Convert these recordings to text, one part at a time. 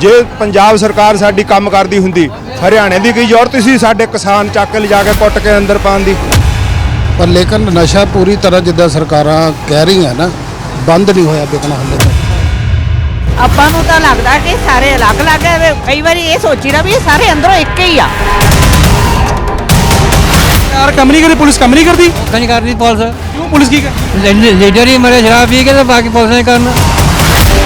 ਜੇ ਪੰਜਾਬ ਸਰਕਾਰ ਸਾਡੀ ਕੰਮ ਕਰਦੀ ਹੁੰਦੀ ਹਰਿਆਣੇ ਦੀ ਕੀ ਜ਼ਰੂਰਤ ਸੀ ਸਾਡੇ ਕਿਸਾਨ ਚੱਕ ਕੇ ਲਿਜਾ ਕੇ ਕੁੱਟ ਕੇ ਅੰਦਰ ਪਾਉਣ ਦੀ? ਪਰ ਲੇਕਿਨ ਨਸ਼ਾ ਪੂਰੀ ਤਰ੍ਹਾਂ ਜਿੱਦਾਂ ਸਰਕਾਰਾਂ ਕਹਿ ਰਹੀਆਂ ਨਾ ਬੰਦ ਨਹੀਂ ਹੋਇਆ ਵਿਕਣਾ ਹਲੇ ਤੱਕ। ਆਪਾਂ ਨੂੰ ਤਾਂ ਲੱਗਦਾ ਕਿ ਸਾਰੇ ਅਲੱਗ-ਅਲੱਗ ਹੈ ਕਈ ਵਾਰੀ ਇਹ ਸੋਚੀਦਾ ਵੀ ਇਹ ਸਾਰੇ ਅੰਦਰੋਂ ਇੱਕ ਹੀ ਆ। ਯਾਰ ਕੰਮ ਨਹੀਂ ਕਰਦੀ ਪੁਲਿਸ ਕੰਮ ਨਹੀਂ ਕਰਦੀ? ਨਹੀਂ ਕਰਦੀ ਪੁਲਿਸ। ਕਿਉਂ ਪੁਲਿਸ ਕੀ ਕਰ ਲੀਡਰ ਹੀ ਮਰੇ ਸ਼ਰਾਬ ਪੀ ਕੇ ਤੇ ਬਾਕੀ ਪੁਲਿਸ ਨੇ ਕਰਨਾ।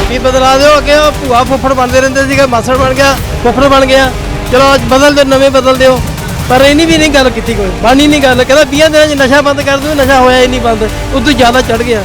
ਕੀ ਬਦਲਾ ਦਿਓ? ਅੱਗੇ ਉਹ ਭੂਆ ਫੁੱਫੜ ਬਣਦੇ ਰਹਿੰਦੇ ਸੀਗੇ, ਮਾਸੜ ਬਣ ਗਿਆ, ਫੁੱਫੜ ਬਣ ਗਿਆ। ਚਲੋ, ਅੱਜ ਬਦਲ ਦਿਓ, ਨਵੇਂ ਬਦਲ ਦਿਓ। ਪਰ ਇਹਨੀ ਵੀ ਨਹੀਂ ਗੱਲ ਕੀਤੀ ਕੋਈ, ਬਾਣੀ ਨਹੀਂ ਗੱਲ। ਕਹਿੰਦਾ 20 ਦਿਨਾਂ 'ਚ ਨਸ਼ਾ ਬੰਦ ਕਰ ਦਿਓ, ਨਸ਼ਾ ਹੋਇਆ ਹੀ ਨਹੀਂ ਬੰਦ। ਉਦੋਂ ਜ਼ਿਆਦਾ ਚੜ ਗਿਆ।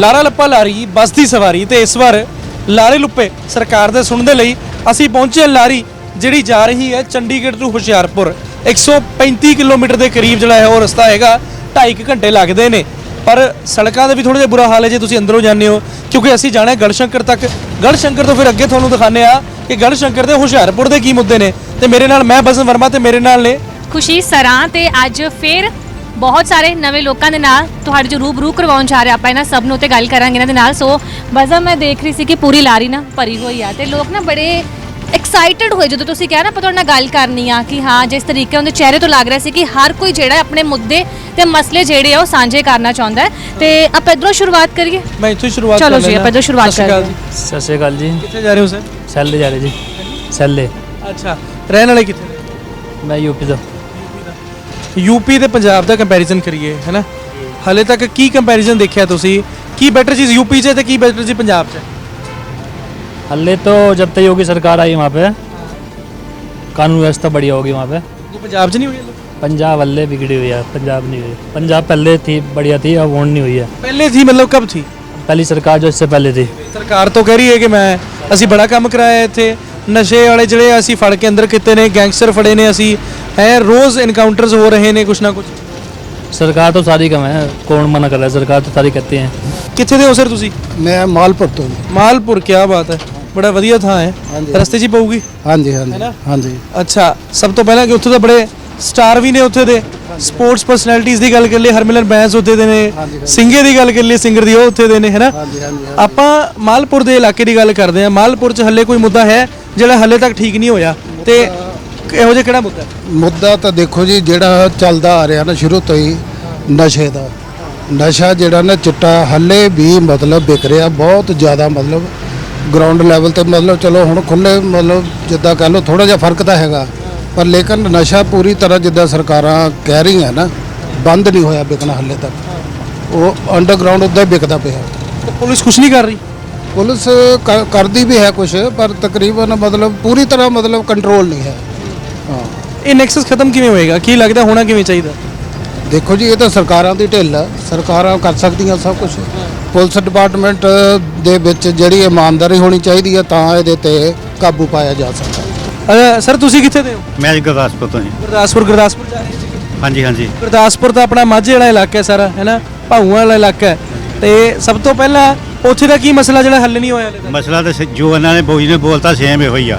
ਲਾਰਾ ਲੱਪਾ ਲਾਰੀ, ਬੱਸ ਦੀ ਸਵਾਰੀ ਤੇ ਇਸ ਵਾਰ ਲਾਰੇ ਲੁੱਪੇ ਸਰਕਾਰ ਦੇ ਸੁਣਨ ਦੇ ਲਈ ਅਸੀਂ ਪਹੁੰਚੇ ਲਾਰੀ, ਜਿਹੜੀ ਜਾ ਰਹੀ ਹੈ ਚੰਡੀਗੜ੍ਹ ਤੋਂ ਹੁਸ਼ਿਆਰਪੁਰ। 135 ਕਿਲੋਮੀਟਰ ਦੇ ਕਰੀਬ ਜਿਹੜਾ ਹੈ ਉਹ ਰਸਤਾ ਹੈਗਾ 2.5 ਘੰਟੇ ਲੱਗਦੇ ਨੇ। ਪਰ ਸੜਕਾਂ ਦਾ ਵੀ ਥੋੜਾ ਜਿਹਾ ਬੁਰਾ ਹਾਲ ਹੈ ਜੇ ਤੁਸੀਂ ਅੰਦਰੋਂ ਜਾਂਦੇ ਹੋ, ਕਿਉਂਕਿ ਅਸੀਂ ਜਾਣਾ ਗੜਸ਼ੰਕਰ ਤੱਕ। ਗੜਸ਼ੰਕਰ ਤੋਂ ਫਿਰ ਅੱਗੇ ਤੁਹਾਨੂੰ ਦਿਖਾਣੇ ਆ ਕਿ ਗੜਸ਼ੰਕਰ ਦੇ ਹੁਸ਼ਿਆਰਪੁਰ ਦੇ ਕੀ ਮੁੱਦੇ ਨੇ। ਤੇ ਮੇਰੇ ਨਾਲ ਮੈਂ ਬਸਨ ਵਰਮਾ ਤੇ ਮੇਰੇ ਨਾਲ ਨੇ। ਖੁਸ਼ੀ ਸਰਾਂ ਤੇ ਅੱਜ ਫਿਰ ਬਹੁਤ ਸਾਰੇ ਨਵੇਂ ਲੋਕਾਂ ਦੇ ਨਾਲ ਤੁਹਾਡੇ ਜੋ ਰੂਬਰੂ ਕਰਵਾਉਣ ਜਾ ਰਹੇ ਆਪਾਂ ਇਹਨਾਂ ਸਭ ਨੂੰ ਤੇ ਗੱਲ ਕਰਾਂਗੇ ਇਹਨਾਂ ਦੇ ਨਾਲ। ਸੋ ਬਜ਼ਾ ਮੈਂ ਦੇਖ ਰਹੀ ਸੀ ਕਿ ਪੂਰੀ ਲਾਰੀ ਨਾ ਭਰੀ ਹੋਈ ਆ ਤੇ ਲੋਕ ਨਾ ਬੜੇ ਐਕਸਾਈਟਡ ਹੋਏ ਜਦੋਂ ਤੁਸੀਂ ਕਿਹਾ ਨਾ ਆਪਾਂ ਤੁਹਾਡੇ ਨਾਲ ਗੱਲ ਕਰਨੀ ਆ ਕਿ ਹਾਂ ਜਿਸ ਤਰੀਕੇ ਉਹਦੇ ਚਿਹਰੇ ਤੋਂ ਲੱਗ ਰਿਹਾ ਸੀ ਕਿ ਹਰ ਕੋਈ ਜਿਹੜਾ ਹੈ ਆਪਣੇ ਮੁੱਦੇ ਤੇ ਮਸਲੇ ਜਿਹੜੇ ਆ ਉਹ ਸਾਂਝੇ ਕਰਨਾ ਚਾਹੁੰਦਾ ਹੈ। ਤੇ ਆਪਾਂ ਇੱਧਰੋਂ ਸ਼ੁਰੂਆਤ ਕਰੀਏ? ਮੈਂ ਇੱਥੋਂ ਹੀ ਸ਼ੁਰੂਆਤ ਚਲੋ ਕਰ ਜੀ, ਲੈਂਦਾ। ਆਪਾਂ ਇੱਧਰੋਂ ਸ਼ੁਰੂਆਤ ਸਤਿ ਸ਼੍ਰੀ ਅਕਾਲ ਕਰਦੇ ਜੀ। ਸਤਿ ਸ਼੍ਰੀ ਅਕਾਲ ਜੀ। ਕਿੱਥੇ ਜਾ ਰਹੇ ਹੋ ਸਰ? ਸੈੱਲੇ ਜਾ ਰਹੇ ਜੀ। ਸੈੱਲੇ। ਅੱਛਾ ਰਹਿਣ ਵਾਲੇ ਕਿੱਥੇ? ਨੇ ਮੈਂ ਯੂਪੀ ਤੋਂ। ਯੂਪੀ ਤੇ ਪੰਜਾਬ ਦਾ ਕੰਪੈਰੀਜ਼ਨ ਕਰੀਏ ਹੈਨਾ ਹਲੇ ਤੱਕ ਕੀ ਕੰਪੈਰੀਜ਼ਨ ਦੇਖਿਆ ਤੁਸੀਂ? ਕੀ ਬੈਟਰ ਚੀਜ਼ ਯੂਪੀ 'ਚ ਹੈ ਤੇ ਕੀ ਬੈਟਰ ਚੀਜ਼ ਪੰਜਾਬ 'ਚ ਹੈ? हल्ले तो जब तक योगी सरकार आई वहाँ पे कानून व्यवस्था बढ़िया होगी वहाँ पे ਇਹ ਪੰਜਾਬ 'ਚ ਨਹੀਂ ਹੋਈ ਹਲੇ? पंजाब हल्ले बिगड़ी हुई है पंजाब नहीं हुई पंजाब पहले थी बढ़िया थी अब वो नहीं हुई है ਪਹਿਲੇ ਥੀ ਮਤਲਬ ਕਬ ਥੀ पहली सरकार जो इससे पहले थी ਸਰਕਾਰ ਤੋਂ ਕਹਿ ਰਹੀ ਹੈ ਕਿ ਮੈਂ ਅਸੀਂ ਬੜਾ ਕੰਮ ਕਰਾਇਆ ਇੱਥੇ ਨਸ਼ੇ ਵਾਲੇ ਜਿਹੜੇ ਅਸੀਂ ਫੜ ਕੇ ਅੰਦਰ ਕੀਤੇ ਨੇ ਗੈਂਗਸਟਰ ਫੜੇ ਨੇ ਅਸੀਂ ਹੈ ਰੋਜ਼ ਇਨਕਾਊਂਟਰਸ ਹੋ ਰਹੇ ਨੇ ਕੁਛ ਨਾ ਕੁਛ सरकार तो सारी कम है कौन मना कर रहा है सरकार तो सारी कहती है ਕਿੱਥੇ ਦੇ ਹੋ ਸਰ ਤੁਸੀਂ ਮੈਂ ਮਾਲਪੁਰ ਤੋਂ ਜੀ। ਮਾਲਪੁਰ ਕੀ ਬਾਤ ਹੈ ਬੜਾ ਵਧੀਆ ਥਾਂ ਹੈ। ਰਸਤੇ 'ਚ ਹੀ ਪਊਗੀ? ਹਾਂਜੀ ਹਾਂਜੀ ਹਾਂਜੀ। ਅੱਛਾ ਸਭ ਤੋਂ ਪਹਿਲਾਂ ਕਿ ਉੱਥੇ ਤਾਂ ਬੜੇ ਸਟਾਰ ਵੀ ਨੇ ਉੱਥੇ ਦੇ। ਸਪੋਰਟਸ ਪਰਸਨੈਲਿਟੀਜ਼ ਦੀ ਗੱਲ ਕਰ ਲਈ ਹਰਮਿਲਨ ਬੈਂਸ ਉੱਥੇ ਦੇ ਨੇ ਸਿੰਗੇ ਦੀ ਗੱਲ ਕਰ ਲਈ ਸਿੰਗਰ ਦੀ ਉਹ ਉੱਥੇ ਦੇ ਨੇ ਹੈਨਾ ਆਪਾਂ ਮਾਲਪੁਰ ਦੇ ਇਲਾਕੇ ਦੀ ਗੱਲ ਕਰਦੇ ਹਾਂ। ਮਾਲਪੁਰ 'ਚ ਹੱਲੇ ਕੋਈ ਮੁੱਦਾ ਹੈ ਜਿਹੜਾ ਹੱਲੇ ਤੱਕ ਠੀਕ ਨਹੀਂ ਹੋਇਆ? ਤੇ ਇਹੋ ਜਿਹਾ ਕਿਹੜਾ ਮੁੱਦਾ? ਹੈ? ਮੁੱਦਾ ਤਾਂ ਦੇਖੋ ਜੀ ਜਿਹੜਾ ਚੱਲਦਾ ਆ ਰਿਹਾ ਨਾ ਸ਼ੁਰੂ ਤੋਂ ਹੀ ਨਸ਼ੇ ਦਾ। ਨਸ਼ਾ ਜਿਹੜਾ ਨਾ ਚਿੱਟਾ ਹੱਲੇ ਵੀ ਮਤਲਬ ਵਿਕ ਰਿਹਾ ਬਹੁਤ ਜ਼ਿਆਦਾ ਮਤਲਬ ਗਰਾਊਂਡ ਲੈਵਲ ਤੇ ਮਤਲਬ ਚਲੋ ਹੁਣ ਖੁੱਲੇ ਮਤਲਬ ਜਿੱਦਾਂ ਕਹ ਲਓ ਥੋੜਾ ਜਿਹਾ ਫ਼ਰਕ ਤਾਂ ਹੈਗਾ। ਪਰ ਲੇਕਿਨ ਨਸ਼ਾ ਪੂਰੀ ਤਰ੍ਹਾਂ ਜਿੱਦਾਂ ਸਰਕਾਰਾਂ ਕਹਿ ਰਹੀਆਂ ਨਾ ਬੰਦ ਨਹੀਂ ਹੋਇਆ ਵਿਕਣਾ ਹੱਲੇ ਤੱਕ। ਉਹ ਅੰਡਰਗਰਾਉਂਡ ਉੱਦਾਂ ਹੀ ਵਿਕਦਾ ਪਿਆ। ਤੇ ਪੁਲਿਸ ਕੁਝ ਨਹੀਂ ਕਰ ਰਹੀ? ਪੁਲਿਸ ਕਰਦੀ ਵੀ ਹੈ ਕੁਝ ਪਰ ਤਕਰੀਬਨ ਮਤਲਬ ਪੂਰੀ ਤਰ੍ਹਾਂ ਮਤਲਬ ਕੰਟਰੋਲ ਨਹੀਂ ਹੈ। ਹਾਂ। ਇਹ ਨੈਕਸਸ ਖਤਮ ਕਿਵੇਂ ਹੋਏਗਾ? ਕੀ ਲੱਗਦਾ ਹੋਣਾ ਕਿਵੇਂ ਚਾਹੀਦਾ? ਦੇਖੋ ਜੀ ਇਹ ਤਾਂ ਸਰਕਾਰਾਂ ਦੀ ਢਿੱਲ ਆ ਸਰਕਾਰਾਂ ਕਰ ਸਕਦੀਆਂ ਸਭ ਕੁਝ ਪੁਲਿਸ ਡਿਪਾਰਟਮੈਂਟ ਦੇ ਵਿੱਚ ਜਿਹੜੀ ਇਮਾਨਦਾਰੀ ਹੋਣੀ ਚਾਹੀਦੀ ਹੈ ਤਾਂ ਇਹਦੇ ਤੇ ਕਾਬੂ ਪਾਇਆ ਜਾ ਸਕਦਾ। ਅਹ ਸਰ ਤੁਸੀਂ ਕਿੱਥੇ ਦੇ ਹੋ? ਮੈਂ ਜੀ ਗੁਰਦਾਸਪੁਰ ਤੋਂ ਜੀ। ਗੁਰਦਾਸਪੁਰ ਗੁਰਦਾਸਪੁਰ ਜਾ ਰਹੇ ਸੀ ਹਾਂਜੀ ਹਾਂਜੀ। ਗੁਰਦਾਸਪੁਰ ਤਾਂ ਆਪਣਾ ਮਾਝੇ ਵਾਲਾ ਇਲਾਕਾ ਹੈ ਸਾਰਾ ਹੈ ਨਾ? ਭਾਊਆਂ ਵਾਲਾ ਇਲਾਕਾ ਹੈ। ਤੇ ਸਭ ਤੋਂ ਪਹਿਲਾਂ ਉੱਥੇ ਦਾ ਕੀ ਮਸਲਾ ਜਿਹੜਾ ਹੱਲ ਨਹੀਂ ਹੋਇਆ ਹਲੇ ਤੱਕ? ਮਸਲਾ ਤਾਂ ਸ- ਜੋ ਇਹਨਾਂ ਨੇ ਬੋਈ ਨੇ ਬੋਲਤਾ ਸੇਮ ਇਹੋ ਹੀ ਆ।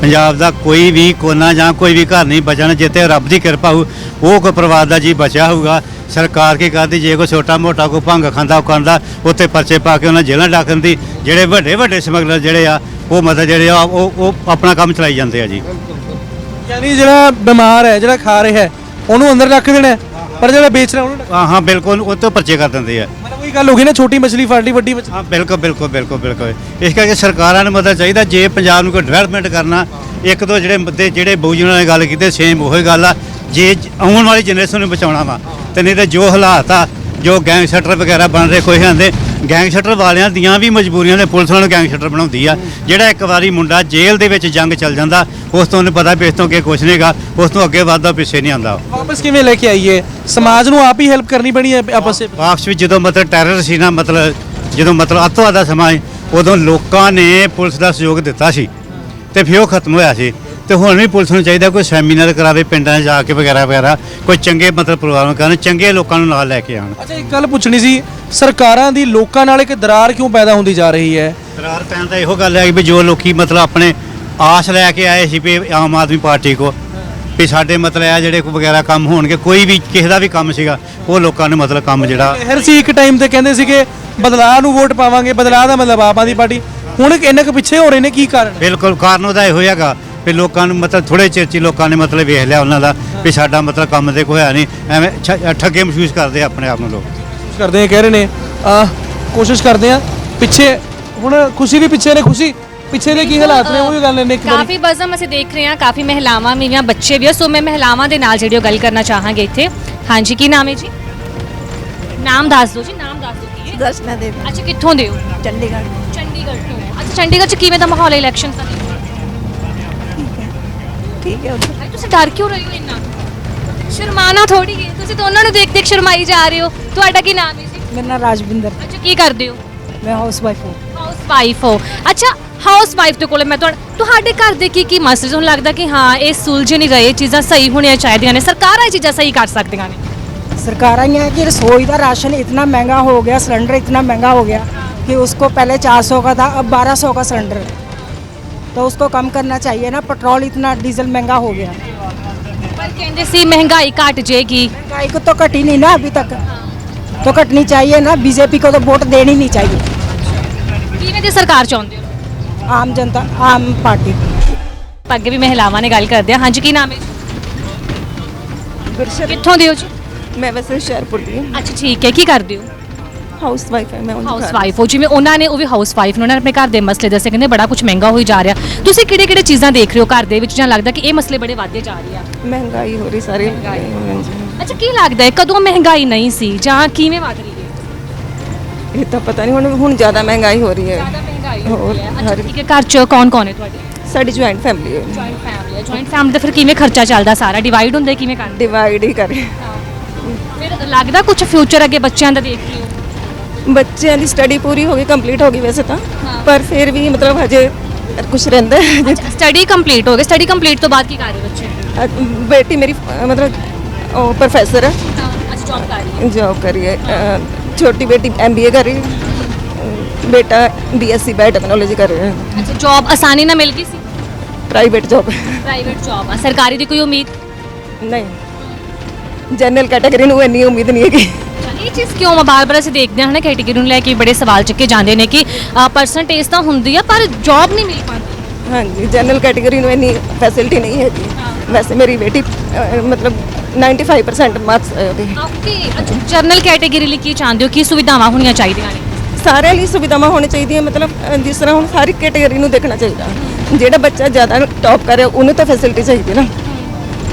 ਪੰਜਾਬ ਦਾ ਕੋਈ ਵੀ ਕੋਨਾ ਜਾਂ ਕੋਈ ਵੀ ਘਰ ਨਹੀਂ ਬਚਣਾ ਜਿੱਤੇ ਰੱਬ ਦੀ ਕਿਰਪਾ ਹੋ ਉਹ ਕੋ ਪਰਿਵਾਰ ਦਾ ਜੀ ਬਚਿਆ ਹੋਊਗਾ। ਸਰਕਾਰ ਕੀ ਕਰਦੀ ਜੇ ਕੋਈ ਛੋਟਾ ਮੋਟਾ ਕੋ ਭੰਗ ਖਾਂਦਾ ਖਾਂਦਾ ਉੱਥੇ ਪਰਚੇ ਪਾ ਕੇ ਉਹਨਾਂ ਜੇਲ੍ਹਾਂ ਡਾਕਣ ਦੀ ਜਿਹੜੇ ਵੱਡੇ ਵੱਡੇ ਸਮਗਲਰ ਜਿਹੜੇ ਆ ਉਹ ਮਤਲਬ ਜਿਹੜੇ ਆ ਉਹ ਉਹ ਆਪਣਾ ਕੰਮ ਚਲਾਈ ਜਾਂਦੇ ਆ ਜੀ। ਯਾਨੀ ਜਿਹੜਾ ਬਿਮਾਰ ਹੈ ਜਿਹੜਾ ਖਾ ਰਿਹਾ ਹੈ ਉਹਨੂੰ ਅੰਦਰ ਰੱਖ ਦੇਣਾ ਹੈ, ਪਰ ਜਿਹੜਾ ਵੇਚ ਰਿਹਾ ਉਹਨੂੰ ਹਾਂ ਹਾਂ ਬਿਲਕੁਲ ਉਹ ਤੋਂ ਪਰਚੇ ਕਰ ਦਿੰਦੇ ਆ। ਉਹੀ ਗੱਲ ਹੋ ਗਈ ਨਾ, ਛੋਟੀ ਮਛਲੀ ਫੜ ਲਈ, ਵੱਡੀ ਮਛਲੀ। ਹਾਂ, ਬਿਲਕੁਲ ਬਿਲਕੁਲ ਬਿਲਕੁਲ ਬਿਲਕੁਲ। ਇਸ ਕਰਕੇ ਸਰਕਾਰਾਂ ਨੂੰ ਮਦਦ ਚਾਹੀਦਾ, ਜੇ ਪੰਜਾਬ ਨੂੰ ਕੋਈ ਡਿਵੈਲਪਮੈਂਟ ਕਰਨਾ, ਇੱਕ ਦੋ ਜਿਹੜੇ ਮੁੱਦੇ, ਜਿਹੜੇ ਬਹੂਜਨਾਂ ਨੇ ਗੱਲ ਕੀਤੀ ਸੇਮ ਉਹੀ ਗੱਲ ਆ, ਜੇ ਆਉਣ ਵਾਲੀ ਜਨਰੇਸ਼ਨ ਨੂੰ ਬਚਾਉਣਾ ਵਾ, ਤੇ ਨਹੀਂ ਤੇ ਜੋ ਹਾਲਾਤ ਆ, ਜੋ ਗੈਂਗਸਟਰ ਵਗੈਰਾ ਬਣ ਰਹੇ, ਕੋਈ ਆਂਦੇ ਗੈਂਗਸਟਰ ਵਾਲਿਆਂ ਦੀਆਂ ਵੀ ਮਜਬੂਰੀਆਂ ਨੇ ਪੁਲਿਸ ਨੂੰ ਗੈਂਗਸਟਰ ਬਣਾਉਂਦੀ ਆ। ਜਿਹੜਾ ਇੱਕ ਵਾਰੀ ਮੁੰਡਾ ਜੇਲ੍ਹ ਦੇ ਵਿੱਚ ਜੰਗ ਚੱਲ ਜਾਂਦਾ ਉਸ ਤੋਂ ਉਹਨੂੰ ਪਤਾ ਵੀ ਇਸ ਤੋਂ ਅੱਗੇ ਕੁਛ ਨਹੀਂਗਾ ਉਸ ਤੋਂ ਅੱਗੇ ਵੱਧਦਾ ਪਿੱਛੇ ਨਹੀਂ ਆਉਂਦਾ ਵਾਪਸ ਕਿਵੇਂ ਲੈ ਕੇ ਆਈਏ? ਸਮਾਜ ਨੂੰ ਆਪ ਹੀ ਹੈਲਪ ਕਰਨੀ ਪੈਣੀ ਹੈ ਆਪਸ ਵਿੱਚ? ਆਪਸ ਵਿੱਚ ਜਦੋਂ ਮਤਲਬ ਟੈਰਰ ਸੀ ਨਾ ਮਤਲਬ ਜਦੋਂ ਮਤਲਬ ਅੱਤਵਾਦ ਦਾ ਸਮਾਂ ਉਦੋਂ ਲੋਕਾਂ ਨੇ ਪੁਲਿਸ ਦਾ ਸਹਿਯੋਗ ਦਿੱਤਾ ਸੀ ਤੇ ਫਿਰ ਉਹ ਖਤਮ ਹੋਇਆ ਸੀ। ਤੇ ਹੁਣ ਵੀ ਪੁਲਿਸ ਨੂੰ ਚਾਹੀਦਾ ਕੋਈ ਸੈਮੀਨਾਰ ਕਰਾਵੇ ਪਿੰਡਾਂ 'ਚ ਜਾ ਕੇ ਵਗੈਰਾ ਵਗੈਰਾ ਕੋਈ ਚੰਗੇ ਮਤਲਬ ਪ੍ਰੋਗਰਾਮ ਕਰਨ ਚੰਗੇ ਲੋਕਾਂ ਨੂੰ ਨਾਲ ਲੈ ਕੇ ਆਉਣ। ਅੱਛਾ ਇੱਕ ਗੱਲ ਪੁੱਛਣੀ ਸੀ ਸਰਕਾਰਾਂ ਦੀ ਲੋਕਾਂ ਨਾਲ ਇੱਕ ਦਰਾਰ ਕਿਉਂ ਪੈਦਾ ਹੁੰਦੀ ਜਾ ਰਹੀ ਹੈ? ਦਰਾਰ ਪੈਣ ਦਾ ਇਹੋ ਗੱਲ ਹੈ ਵੀ ਜੋ ਲੋਕੀ ਮਤਲਬ ਆਪਣੇ ਆਸ ਲੈ ਕੇ ਆਏ ਸੀ ਵੀ ਆਮ ਆਦਮੀ ਪਾਰਟੀ ਕੋ ਵੀ ਸਾਡੇ ਮਤਲਬ ਇਹ ਜਿਹੜੇ ਕੋਈ ਵਗੈਰਾ ਕੰਮ ਹੋਣਗੇ ਕੋਈ ਵੀ ਕਿਸੇ ਦਾ ਵੀ ਕੰਮ ਸੀਗਾ ਉਹ ਲੋਕਾਂ ਨੇ ਮਤਲਬ ਕੰਮ ਜਿਹੜਾ ਹਰ ਸੀ ਇੱਕ ਟਾਈਮ ਤੇ ਕਹਿੰਦੇ ਸੀਗੇ ਬਦਲਾਅ ਨੂੰ ਵੋਟ ਪਾਵਾਂਗੇ ਬਦਲਾਅ ਦਾ ਮਤਲਬ ਆਪ ਆਦਮੀ ਪਾਰਟੀ। ਹੁਣ ਇੰਨੇ ਕੁ ਪਿੱਛੇ ਹੋ ਰਹੇ ਨੇ ਕੀ ਕਾਰਨ? ਬਿਲਕੁਲ ਕਾਰਨ ਉਹਦਾ ਇਹੋ ਹੈਗਾ ਵੀ ਲੋਕਾਂ ਨੂੰ ਮਤਲਬ ਥੋੜੇ ਚਿਰ 'ਚ ਹੀ ਲੋਕਾਂ ਨੇ ਮਤਲਬ ਵੇਖ ਲਿਆ ਉਹਨਾਂ ਦਾ ਵੀ ਸਾਡਾ ਮਤਲਬ ਕੰਮ ਤੇ ਕੋਈ ਹੋਇਆ ਨਹੀਂ ਐਵੇਂ ਠੱਗੇ ਮਹਿਸੂਸ ਕਰਦੇ ਆ ਆਪਣੇ ਆਪ ਨੂੰ ਲੋਕ। ਕੋਸ਼ਿਸ਼ ਕਰਦੇ ਆ ਕਹਿ ਰਹੇ ਨੇ ਆ ਕੋਸ਼ਿਸ਼ ਕਰਦੇ ਆ ਪਿੱਛੇ ਹੁਣ ਖੁਸ਼ੀ ਵੀ ਪਿੱਛੇ ਨੇ ਖੁਸ਼ੀ ਪਿੱਛੇ ਦੇ ਕੀ ਹਾਲਾਤ ਨੇ ਉਹ ਵੀ ਗੱਲ ਨੇ ਇੱਕ ਵਾਰੀ। ਕਾਫੀ ਬਜ਼ਮ ਅਸੀਂ ਦੇਖ ਰਹੇ ਹਾਂ ਕਾਫੀ ਮਹਿਲਾਵਾਂ ਮੀਆਂ ਬੱਚੇ ਵੀ ਆ ਸੋ ਮੈਂ ਮਹਿਲਾਵਾਂ ਦੇ ਨਾਲ ਜਿਹੜੀ ਉਹ ਗੱਲ ਕਰਨਾ ਚਾਹਾਂਗੇ ਇੱਥੇ। ਹਾਂਜੀ ਕੀ ਨਾਮ ਹੈ ਜੀ? ਨਾਮ ਦੱਸ ਦਿਓ ਜੀ ਨਾਮ ਦੱਸ ਦਿਓ ਕੀ ਹੈ? ਦਰਸ਼ਨਾ ਦੇਵੀ। ਅੱਛਾ ਕਿੱਥੋਂ ਦੇ ਹੋ? ਚੰਡੀਗੜ੍ਹ। ਚੰਡੀਗੜ੍ਹ ਤੋਂ। ਅੱਛਾ ਚੰਡੀਗੜ੍ਹ ਚ ਕਿਵੇਂ ਦਾ ਮਾਹੌਲ ਹੈ ਇਲੈਕਸ਼ਨ ਦਾ? ਠੀਕ ਹੈ ਉੱਧਰ ਭਾਈ ਤੁਸੀਂ ਡਰ ਕਿਉਂ ਰਹੇ ਹੋ ਇੰਨਾ ਸ਼ਰਮਾਨਾ ਥੋੜੀ ਹੈ ਤੁਸੀਂ ਤਾਂ ਉਹਨਾਂ ਨੂੰ ਦੇਖ ਦੇਖ ਸ਼ਰਮਾਈ ਜਾ ਰਹੇ ਹੋ ਤੁਹਾਡਾ ਕੀ ਨਾਮ ਹੈ ਜੀ ਮੇਰਾ ਨਾਮ ਰਾਜਵਿੰਦਰ ਅੱਛਾ ਕੀ ਕਰਦੇ ਹੋ ਮੈਂ ਹਾਊਸ ਵਾਈਫ ਹਾਂ ਹਾਊਸ ਵਾਈਫ ਹੋ ਅੱਛਾ ਹਾਊਸ ਵਾਈਫ ਦੇ ਕੋਲ ਮੈਂ ਤੁਹਾ- ਤੁਹਾਡੇ ਘਰ ਦੇ ਕੀ ਕੀ ਮਸਲੇ ਤੁਹਾਨੂੰ ਲੱਗਦਾ ਕਿ ਹਾਂ ਇਹ ਸੁਲਝ ਨਹੀਂ ਰਹੇ ਇਹ ਚੀਜ਼ਾਂ ਸਹੀ ਹੋਣੀਆਂ ਚਾਹੀਦੀਆਂ ਨੇ ਸਰਕਾਰਾਂ ਇਹ ਚੀਜ਼ਾਂ ਸਹੀ ਕਰ ਸਕਦੀਆਂ ਨੇ सरकारें ये है कि रसोई का राशन इतना महंगा हो गया सिलेंडर इतना महंगा हो गया कि उसको पहले 400 का था अब 1200 का सिलेंडर है। तो उसको कम करना चाहिए ना पेट्रोल इतना डीजल महंगा हो गया ਪਰ ਕਹਿੰਦੇ ਸੀ ਮਹਿੰਗਾਈ ਘਟ ਜਾਏਗੀ महंगाई को तो घटी नहीं ना अभी तक तो घटनी चाहिए ना बीजेपी को तो वोट देनी नहीं चाहिए ਕਿਵੇਂ ਦੀ ਸਰਕਾਰ ਚਾਹੁੰਦੇ ਹੋ आम जनता आम पार्टी ਅੱਗੇ ਵੀ ਮਹਿਲਾਵਾਂ ਨੇ ਗੱਲ ਕਰਦੇ ਆ ਹਾਂਜੀ ਕੀ ਨਾਮ ਹੈ ਗੁਰਸ਼ਰ ਕਿੱਥੋਂ ਦੇ ਹੋ ਜੀ ਮੈਂ ਵੈਸੇ ਹੁਸ਼ਿਆਰਪੁਰ ਦੀ ਅੱਛਾ ਠੀਕ ਹੈ ਕੀ ਕਰਦੇ ਹੋ ਹਾਊਸ ਵਾਈਫ ਹੈ ਮੈਂ ਉਹਨਾਂ ਹਾਊਸ ਵਾਈਫ ਹੋ ਜਿਵੇਂ ਉਹਨਾਂ ਨੇ ਉਹ ਵੀ ਹਾਊਸ ਵਾਈਫ ਨੇ ਉਹਨਾਂ ਨੇ ਆਪਣੇ ਘਰ ਦੇ ਮਸਲੇ ਦੱਸੇ ਕਹਿੰਦੇ ਬੜਾ ਕੁਝ ਮਹਿੰਗਾ ਹੋਈ ਜਾ ਰਿਹਾ। ਤੁਸੀਂ ਕਿਹੜੇ ਕਿਹੜੇ ਚੀਜ਼ਾਂ ਦੇਖ ਰਹੇ ਹੋ ਘਰ ਦੇ ਵਿੱਚ ਜਾਂ ਲੱਗਦਾ ਕਿ ਇਹ ਮਸਲੇ ਬੜੇ ਵਧਦੇ ਜਾ ਰਹੇ ਆ? ਮਹਿੰਗਾਈ ਹੋ ਰਹੀ ਸਾਰੇ। ਅੱਛਾ ਕੀ ਲੱਗਦਾ ਹੈ ਕਦੋਂ ਮਹਿੰਗਾਈ ਨਹੀਂ ਸੀ ਜਾਂ ਕਿਵੇਂ ਵਧ ਰਹੀ ਹੈ? ਇਹ ਤਾਂ ਪਤਾ ਨਹੀਂ ਹੁਣ ਹੁਣ ਜ਼ਿਆਦਾ ਮਹਿੰਗਾਈ ਹੋ ਰਹੀ ਹੈ। ਜ਼ਿਆਦਾ ਮਹਿੰਗਾਈ ਹੋ ਰਹੀ ਹੈ। ਅੱਛਾ ਠੀਕ ਹੈ ਘਰ 'ਚ ਕੌਣ ਕੌਣ ਹੈ ਤੁਹਾਡੇ? ਸਾਡੀ ਜੁਆਇੰਟ ਫੈਮਿਲੀ ਹੈ। ਜੁਆਇੰਟ ਫੈਮਿਲੀ ਹੈ। ਜੁਆਇੰਟ ਫੈਮਿਲੀ ਦਾ ਫਿਰ ਕਿਵੇਂ ਖਰਚਾ ਚੱਲਦਾ ਸਾਰਾ? ਡਿਵਾਈਡ ਹੁੰਦਾ ਕਿਵੇਂ ਕਰਦੇ? ਡਿਵਾਈਡ ਹੀ ਕਰੇ। ਫਿਰ ਲੱਗਦਾ ਕੁਝ ਫਿਊਚਰ ਅੱਗੇ ਬੱਚਿਆਂ ਦਾ ਦੇਖ ਰਹੇ ਹੋ? ਬੱਚਿਆਂ ਦੀ ਸਟੱਡੀ ਪੂਰੀ ਹੋ ਗਈ ਕੰਪਲੀਟ ਹੋ ਗਈ ਵੈਸੇ ਤਾਂ ਪਰ ਫਿਰ ਵੀ ਮਤਲਬ ਹਜੇ ਕੁਝ ਰਹਿੰਦਾ ਹੈ ਸਟੱਡੀ ਕੰਪਲੀਟ ਹੋ ਗਈ ਸਟੱਡੀ ਕੰਪਲੀਟ ਤੋਂ ਬਾਅਦ ਕੀ ਕਰ ਰਹੇ ਹੋ ਬੱਚੇ ਅ, ਬੇਟੀ ਮੇਰੀ ਅ, ਮਤਲਬ ਉਹ ਪ੍ਰੋਫੈਸਰ ਹੈ ਅੱਜ ਜੌਬ ਕਰ ਰਹੀ ਹੈ ਜੌਬ ਕਰੀ ਹੈ ਅ, ਛੋਟੀ ਬੇਟੀ ਐਮਬੀਏ ਕਰ ਰਹੀ ਹੈ ਅ, ਬੇਟਾ ਬੀਐਸਸੀ ਬਾਇਓਟੈਕਨੋਲੋਜੀ ਕਰ ਰਿਹਾ ਹੈ ਅੱਛਾ ਜੌਬ ਆਸਾਨੀ ਨਾਲ ਮਿਲ ਗਈ ਸੀ ਪ੍ਰਾਈਵੇਟ ਜੌਬ ਪ੍ਰਾਈਵੇਟ ਜੌਬ ਆ ਸਰਕਾਰੀ ਦੀ ਕੋਈ ਉਮੀਦ ਨਹੀਂ ਜਨਰਲ ਕੈਟਾਗਰੀ ਨੂੰ ਇੰਨੀ ਉਮੀਦ ਨਹੀਂ ਹੈਗੀ। ਇਹ ਚੀਜ਼ ਕਿਉਂ ਆ? ਬਾਰ-ਬਾਰ ਅਸੀਂ ਦੇਖਦੇ ਹਾਂ ਨਾ ਕੈਟੇਗਰੀ ਨੂੰ ਲੈ ਕੇ ਬੜੇ ਸਵਾਲ ਚੱਕੇ ਜਾਂਦੇ ਨੇ ਕਿ ਪਰਸੈਂਟੇਜ ਤਾਂ ਹੁੰਦੀ ਆ ਪਰ ਜੌਬ ਨਹੀਂ ਮਿਲ ਪਾਉਂਦੀ। ਹਾਂਜੀ ਜਨਰਲ ਕੈਟਾਗਰੀ ਨੂੰ ਇੰਨੀ ਫੈਸਿਲਿਟੀ ਨਹੀਂ ਹੈਗੀ। ਵੈਸੇ ਮੇਰੀ ਬੇਟੀ ਮਤਲਬ 95% ਮਾਰਕਸ ਉਹਦੇ। ਓਕੇ ਜਰਨਲ ਕੈਟੇਗਰੀ ਲਈ ਕੀ ਚਾਹੁੰਦੇ ਹੋ? ਕੀ ਸੁਵਿਧਾਵਾਂ ਹੋਣੀਆਂ ਚਾਹੀਦੀਆਂ ਨੇ? ਸਾਰਿਆਂ ਲਈ ਸੁਵਿਧਾਵਾਂ ਹੋਣੀ ਚਾਹੀਦੀਆਂ ਮਤਲਬ ਅ, ਜਿਸ ਤਰ੍ਹਾਂ ਹੁਣ ਇੱਕ ਕੈਟਾਗਰੀ ਨੂੰ ਦੇਖਣਾ ਚਾਹੀਦਾ। ਜਿਹੜਾ ਬੱਚਾ ਜ਼ਿਆਦਾ ਟੌਪ ਕਰ ਉਹਨੂੰ ਤਾਂ ਫੈਸਿਲਿਟੀ ਚਾਹੀਦੀ ਨਾ।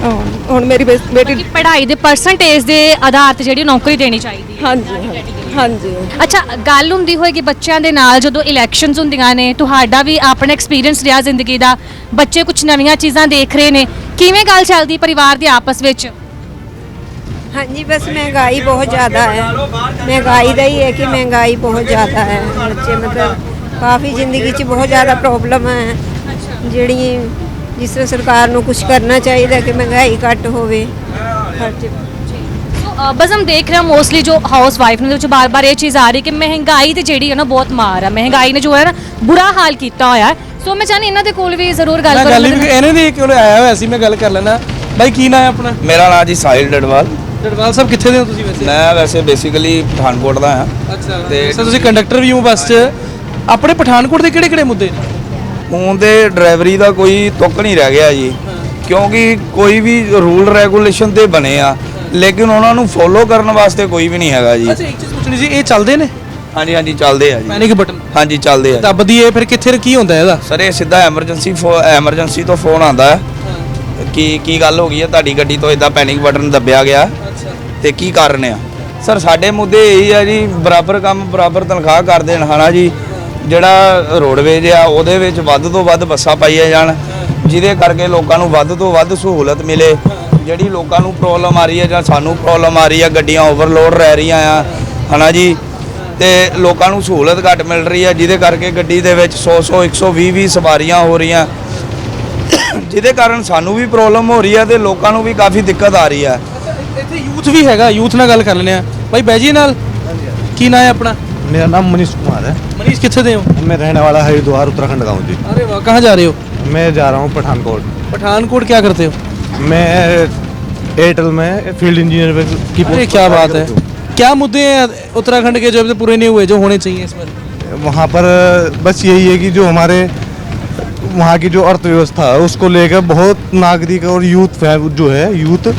ਹਾਂ, ਹੁਣ ਮੇਰੀ ਬੇ- ਬੇਟੀ ਕਿ ਪੜ੍ਹਾਈ ਦੇ ਪਰਸੈਂਟੇਜ ਦੇ ਆਧਾਰ ਤੇ ਜਿਹੜੀ ਨੌਕਰੀ ਦੇਣੀ ਚਾਹੀਦੀ ਹੈ ਹਾਂਜੀ ਹਾਂਜੀ ਅੱਛਾ ਗੱਲ ਹੁੰਦੀ ਹੋਏਗੀ ਬੱਚਿਆਂ ਦੇ ਨਾਲ ਜਦੋਂ ਇਲੈਕਸ਼ਨਸ ਹੁੰਦੀਆਂ ਨੇ ਤੁਹਾਡਾ ਵੀ ਆਪਣਾ ਐਕਸਪੀਰੀਅੰਸ ਰਿਹਾ ਜ਼ਿੰਦਗੀ ਦਾ ਬੱਚੇ ਕੁਝ ਨਵੀਆਂ ਚੀਜ਼ਾਂ ਦੇਖ ਰਹੇ ਨੇ ਕਿਵੇਂ ਗੱਲ ਚੱਲਦੀ ਪਰਿਵਾਰ ਦੇ ਆਪਸ ਵਿੱਚ हाँ जी बस महंगाई बहुत ज़्यादा है महंगाई का ही है कि महंगाई बहुत ज़्यादा है बच्चे मतलब काफ़ी ज़िंदगी च बहुत ज़्यादा प्रॉब्लम है ਜਿਹੜੀ ਜਿਸ ਤਰ੍ਹਾਂ ਸਰਕਾਰ ਨੂੰ ਕੁਝ ਕਰਨਾ ਚਾਹੀਦਾ ਕਿ ਮਹਿੰਗਾਈ ਘੱਟ ਹੋਵੇ। ਖਰਚ ਸੋ ਬਸ ਹਮ ਦੇਖ ਰਹੇ ਹਾਂ ਮੋਸਟਲੀ ਜੋ ਹਾਊਸ ਵਾਈਫ ਨੇ ਉਹਦੇ ਵਿੱਚ ਬਾਰ-ਬਾਰ ਇਹ ਚੀਜ਼ ਆ ਰਹੀ ਕਿ ਮਹਿੰਗਾਈ ਤੇ ਜਿਹੜੀ ਹੈ ਨਾ ਬਹੁਤ ਮਾਰ ਆ। ਮਹਿੰਗਾਈ ਨੇ ਜੋ ਹੈ ਨਾ ਬੁਰਾ ਹਾਲ ਕੀਤਾ ਹੋਇਆ। ਹੈ ਸੋ ਮੈਂ ਚਾਹਨੀ ਇਹਨਾਂ ਦੇ ਕੋਲ ਵੀ ਜ਼ਰੂਰ ਗੱਲ ਮੈਂ ਗੱਲ ਹੀ ਕਰਾਂ ਇਹਨੇ ਦੇ ਕੋਲ ਆਇਆ ਹੋਇਆ ਸੀ ਮੈਂ ਗੱਲ ਕਰ ਲੈਣਾ ਬਾਈ ਕੀ ਨਾਂ ਹੈ ਆਪਣਾ? ਮੇਰਾ ਨਾਮ ਜੀ ਸਾਹਿਲ ਡਡਵਾਲ ਡਡਵਾਲ ਸਾਹਿਬ ਕਿੱਥੇ ਦੇ ਹੋ ਤੁਸੀਂ ਵੈਸੇ? ਮੈਂ ਵੈਸੇ ਬੇਸਿਕਲੀ ਪਠਾਨਕੋਟ ਦਾ ਹਾਂ। ਅੱਛਾ। ਤੇ- ਤੇ ਤੁਸੀਂ ਕੰਡਕਟਰ ਵੀ ਹੋ ਬੱਸ 'ਚ। ਆਪਣੇ ਪਠਾਨਕੋਟ ਦੇ ਕਿਹੜੇ ਕਿਹੜੇ ਮੁੱਦੇ ਨੇ? ਹੁਣ ਤੇ ਡਰਾਈਵਰੀ ਦਾ ਕੋਈ ਤੁੱਕ ਨਹੀਂ ਰਹਿ ਗਿਆ ਜੀ। ਕਿਉਂਕਿ ਕੋਈ ਵੀ ਰੂਲ ਰੈਗੂਲੇਸ਼ਨ ਤੇ ਬਣੇ ਆ। ਲੇਕਿਨ ਉਹਨਾਂ ਨੂੰ ਫੋਲੋ ਕਰਨ ਵਾਸਤੇ ਕੋਈ ਵੀ ਨਹੀਂ ਹੈਗਾ ਜੀ। ਅੱਛਾ ਇੱਕ ਚੀਜ਼ ਪੁੱਛਣੀ ਸੀ ਇਹ ਚੱਲਦੇ ਨੇ? ਹਾਂਜੀ ਹਾਂਜੀ ਚੱਲਦੇ ਆ ਜੀ। ਪੈਨਿਕ ਬਟਨ ਹਾਂਜੀ ਚੱਲਦੇ ਆ ਦੱਬਦੀ ਏ ਫਿਰ ਕਿੱਥੇ ਕੀ ਹੁੰਦਾ ਇਹਦਾ? ਸਰ ਇਹ ਸਿੱਧਾ ਐਮਰਜੈਂਸੀ ਐਮਰਜੈਂਸੀ ਤੋਂ ਫੋਨ ਆਂਦਾ ਹੈ। ਕਿ ਕੀ ਗੱਲ ਹੋ ਗਈ ਹੈ ਤੁਹਾਡੀ ਗੱਡੀ ਤੋਂ ਇਦਾਂ ਪੈਨਿਕ ਬਟਨ ਦੱਬਿਆ ਗਿਆ। ਤੇ ਕੀ ਕਾਰਨ ਆ? ਸਰ ਸਾਡੇ ਮੁੱਦੇ ਇਹੀ ਆ ਜੀ ਬਰਾਬਰ ਕੰਮ ਬਰਾਬਰ ਤਨਖਾਹ ਕਰ ਦੇਣ। ਹਨਾ ਜੀ ਜਿਹੜਾ ਰੋਡਵੇਜ ਆ, ਉਹਦੇ ਵਿੱਚ ਵੱਧ ਤੋਂ ਵੱਧ ਬੱਸਾਂ ਪਾਈਆਂ ਜਾਣ, ਜਿਹਦੇ ਕਰਕੇ ਲੋਕਾਂ ਨੂੰ ਵੱਧ ਤੋਂ ਵੱਧ ਸਹੂਲਤ ਮਿਲੇ। ਜਿਹੜੀ ਲੋਕਾਂ ਨੂੰ ਪ੍ਰੋਬਲਮ ਆ ਰਹੀ ਹੈ ਜਾਂ ਸਾਨੂੰ ਪ੍ਰੋਬਲਮ ਆ ਰਹੀ ਹੈ ਗੱਡੀਆਂ ਓਵਰਲੋਡ ਰਹਿ ਰਹੀਆਂ ਆ, ਹਨਾ ਜੀ? ਤੇ ਲੋਕਾਂ ਨੂੰ ਸਹੂਲਤ ਘੱਟ ਮਿਲ ਰਹੀ ਹੈ ਜਿਹਦੇ ਕਰਕੇ ਗੱਡੀ ਦੇ ਵਿੱਚ 100 100 120 20 ਸਵਾਰੀਆਂ ਹੋ ਰਹੀਆਂ। ਜਿਹਦੇ ਕਾਰਨ ਸਾਨੂੰ ਵੀ ਪ੍ਰੋਬਲਮ ਹੋ ਰਹੀ ਹੈ ਤੇ ਲੋਕਾਂ ਨੂੰ ਵੀ ਕਾਫੀ ਦਿੱਕਤ ਆ ਰਹੀ ਹੈ ਇੱਥੇ ਯੂਥ ਵੀ ਹੈਗਾ ਯੂਥ ਨਾਲ ਗੱਲ ਕਰ ਲੈਂਦੇ ਆ। ਬਾਈ ਬੈਜੀ ਨਾਲ। ਕੀ ਨਾਂ ਹੈ ਆਪਣਾ? मेरा नाम मनीष कुमार है। मनीष कितने दे मैं रहने वाला हरिद्वार उत्तराखंड गाँव जी। अरे वाह कहाँ जा रहे हो? मैं जा रहा हूँ पठानकोट। पठानकोट क्या करते हो? मैं एयरटेल में फ़ील्ड इंजीनियर की अरे क्या बात है। क्या मुद्दे हैं उत्तराखंड के जो अभी पूरे नहीं हुए जो होने चाहिए इसमें वहाँ पर बस यही है कि जो हमारे वहाँ की जो अर्थव्यवस्था है उसको लेकर बहुत नागरिक और यूथ जो है यूथ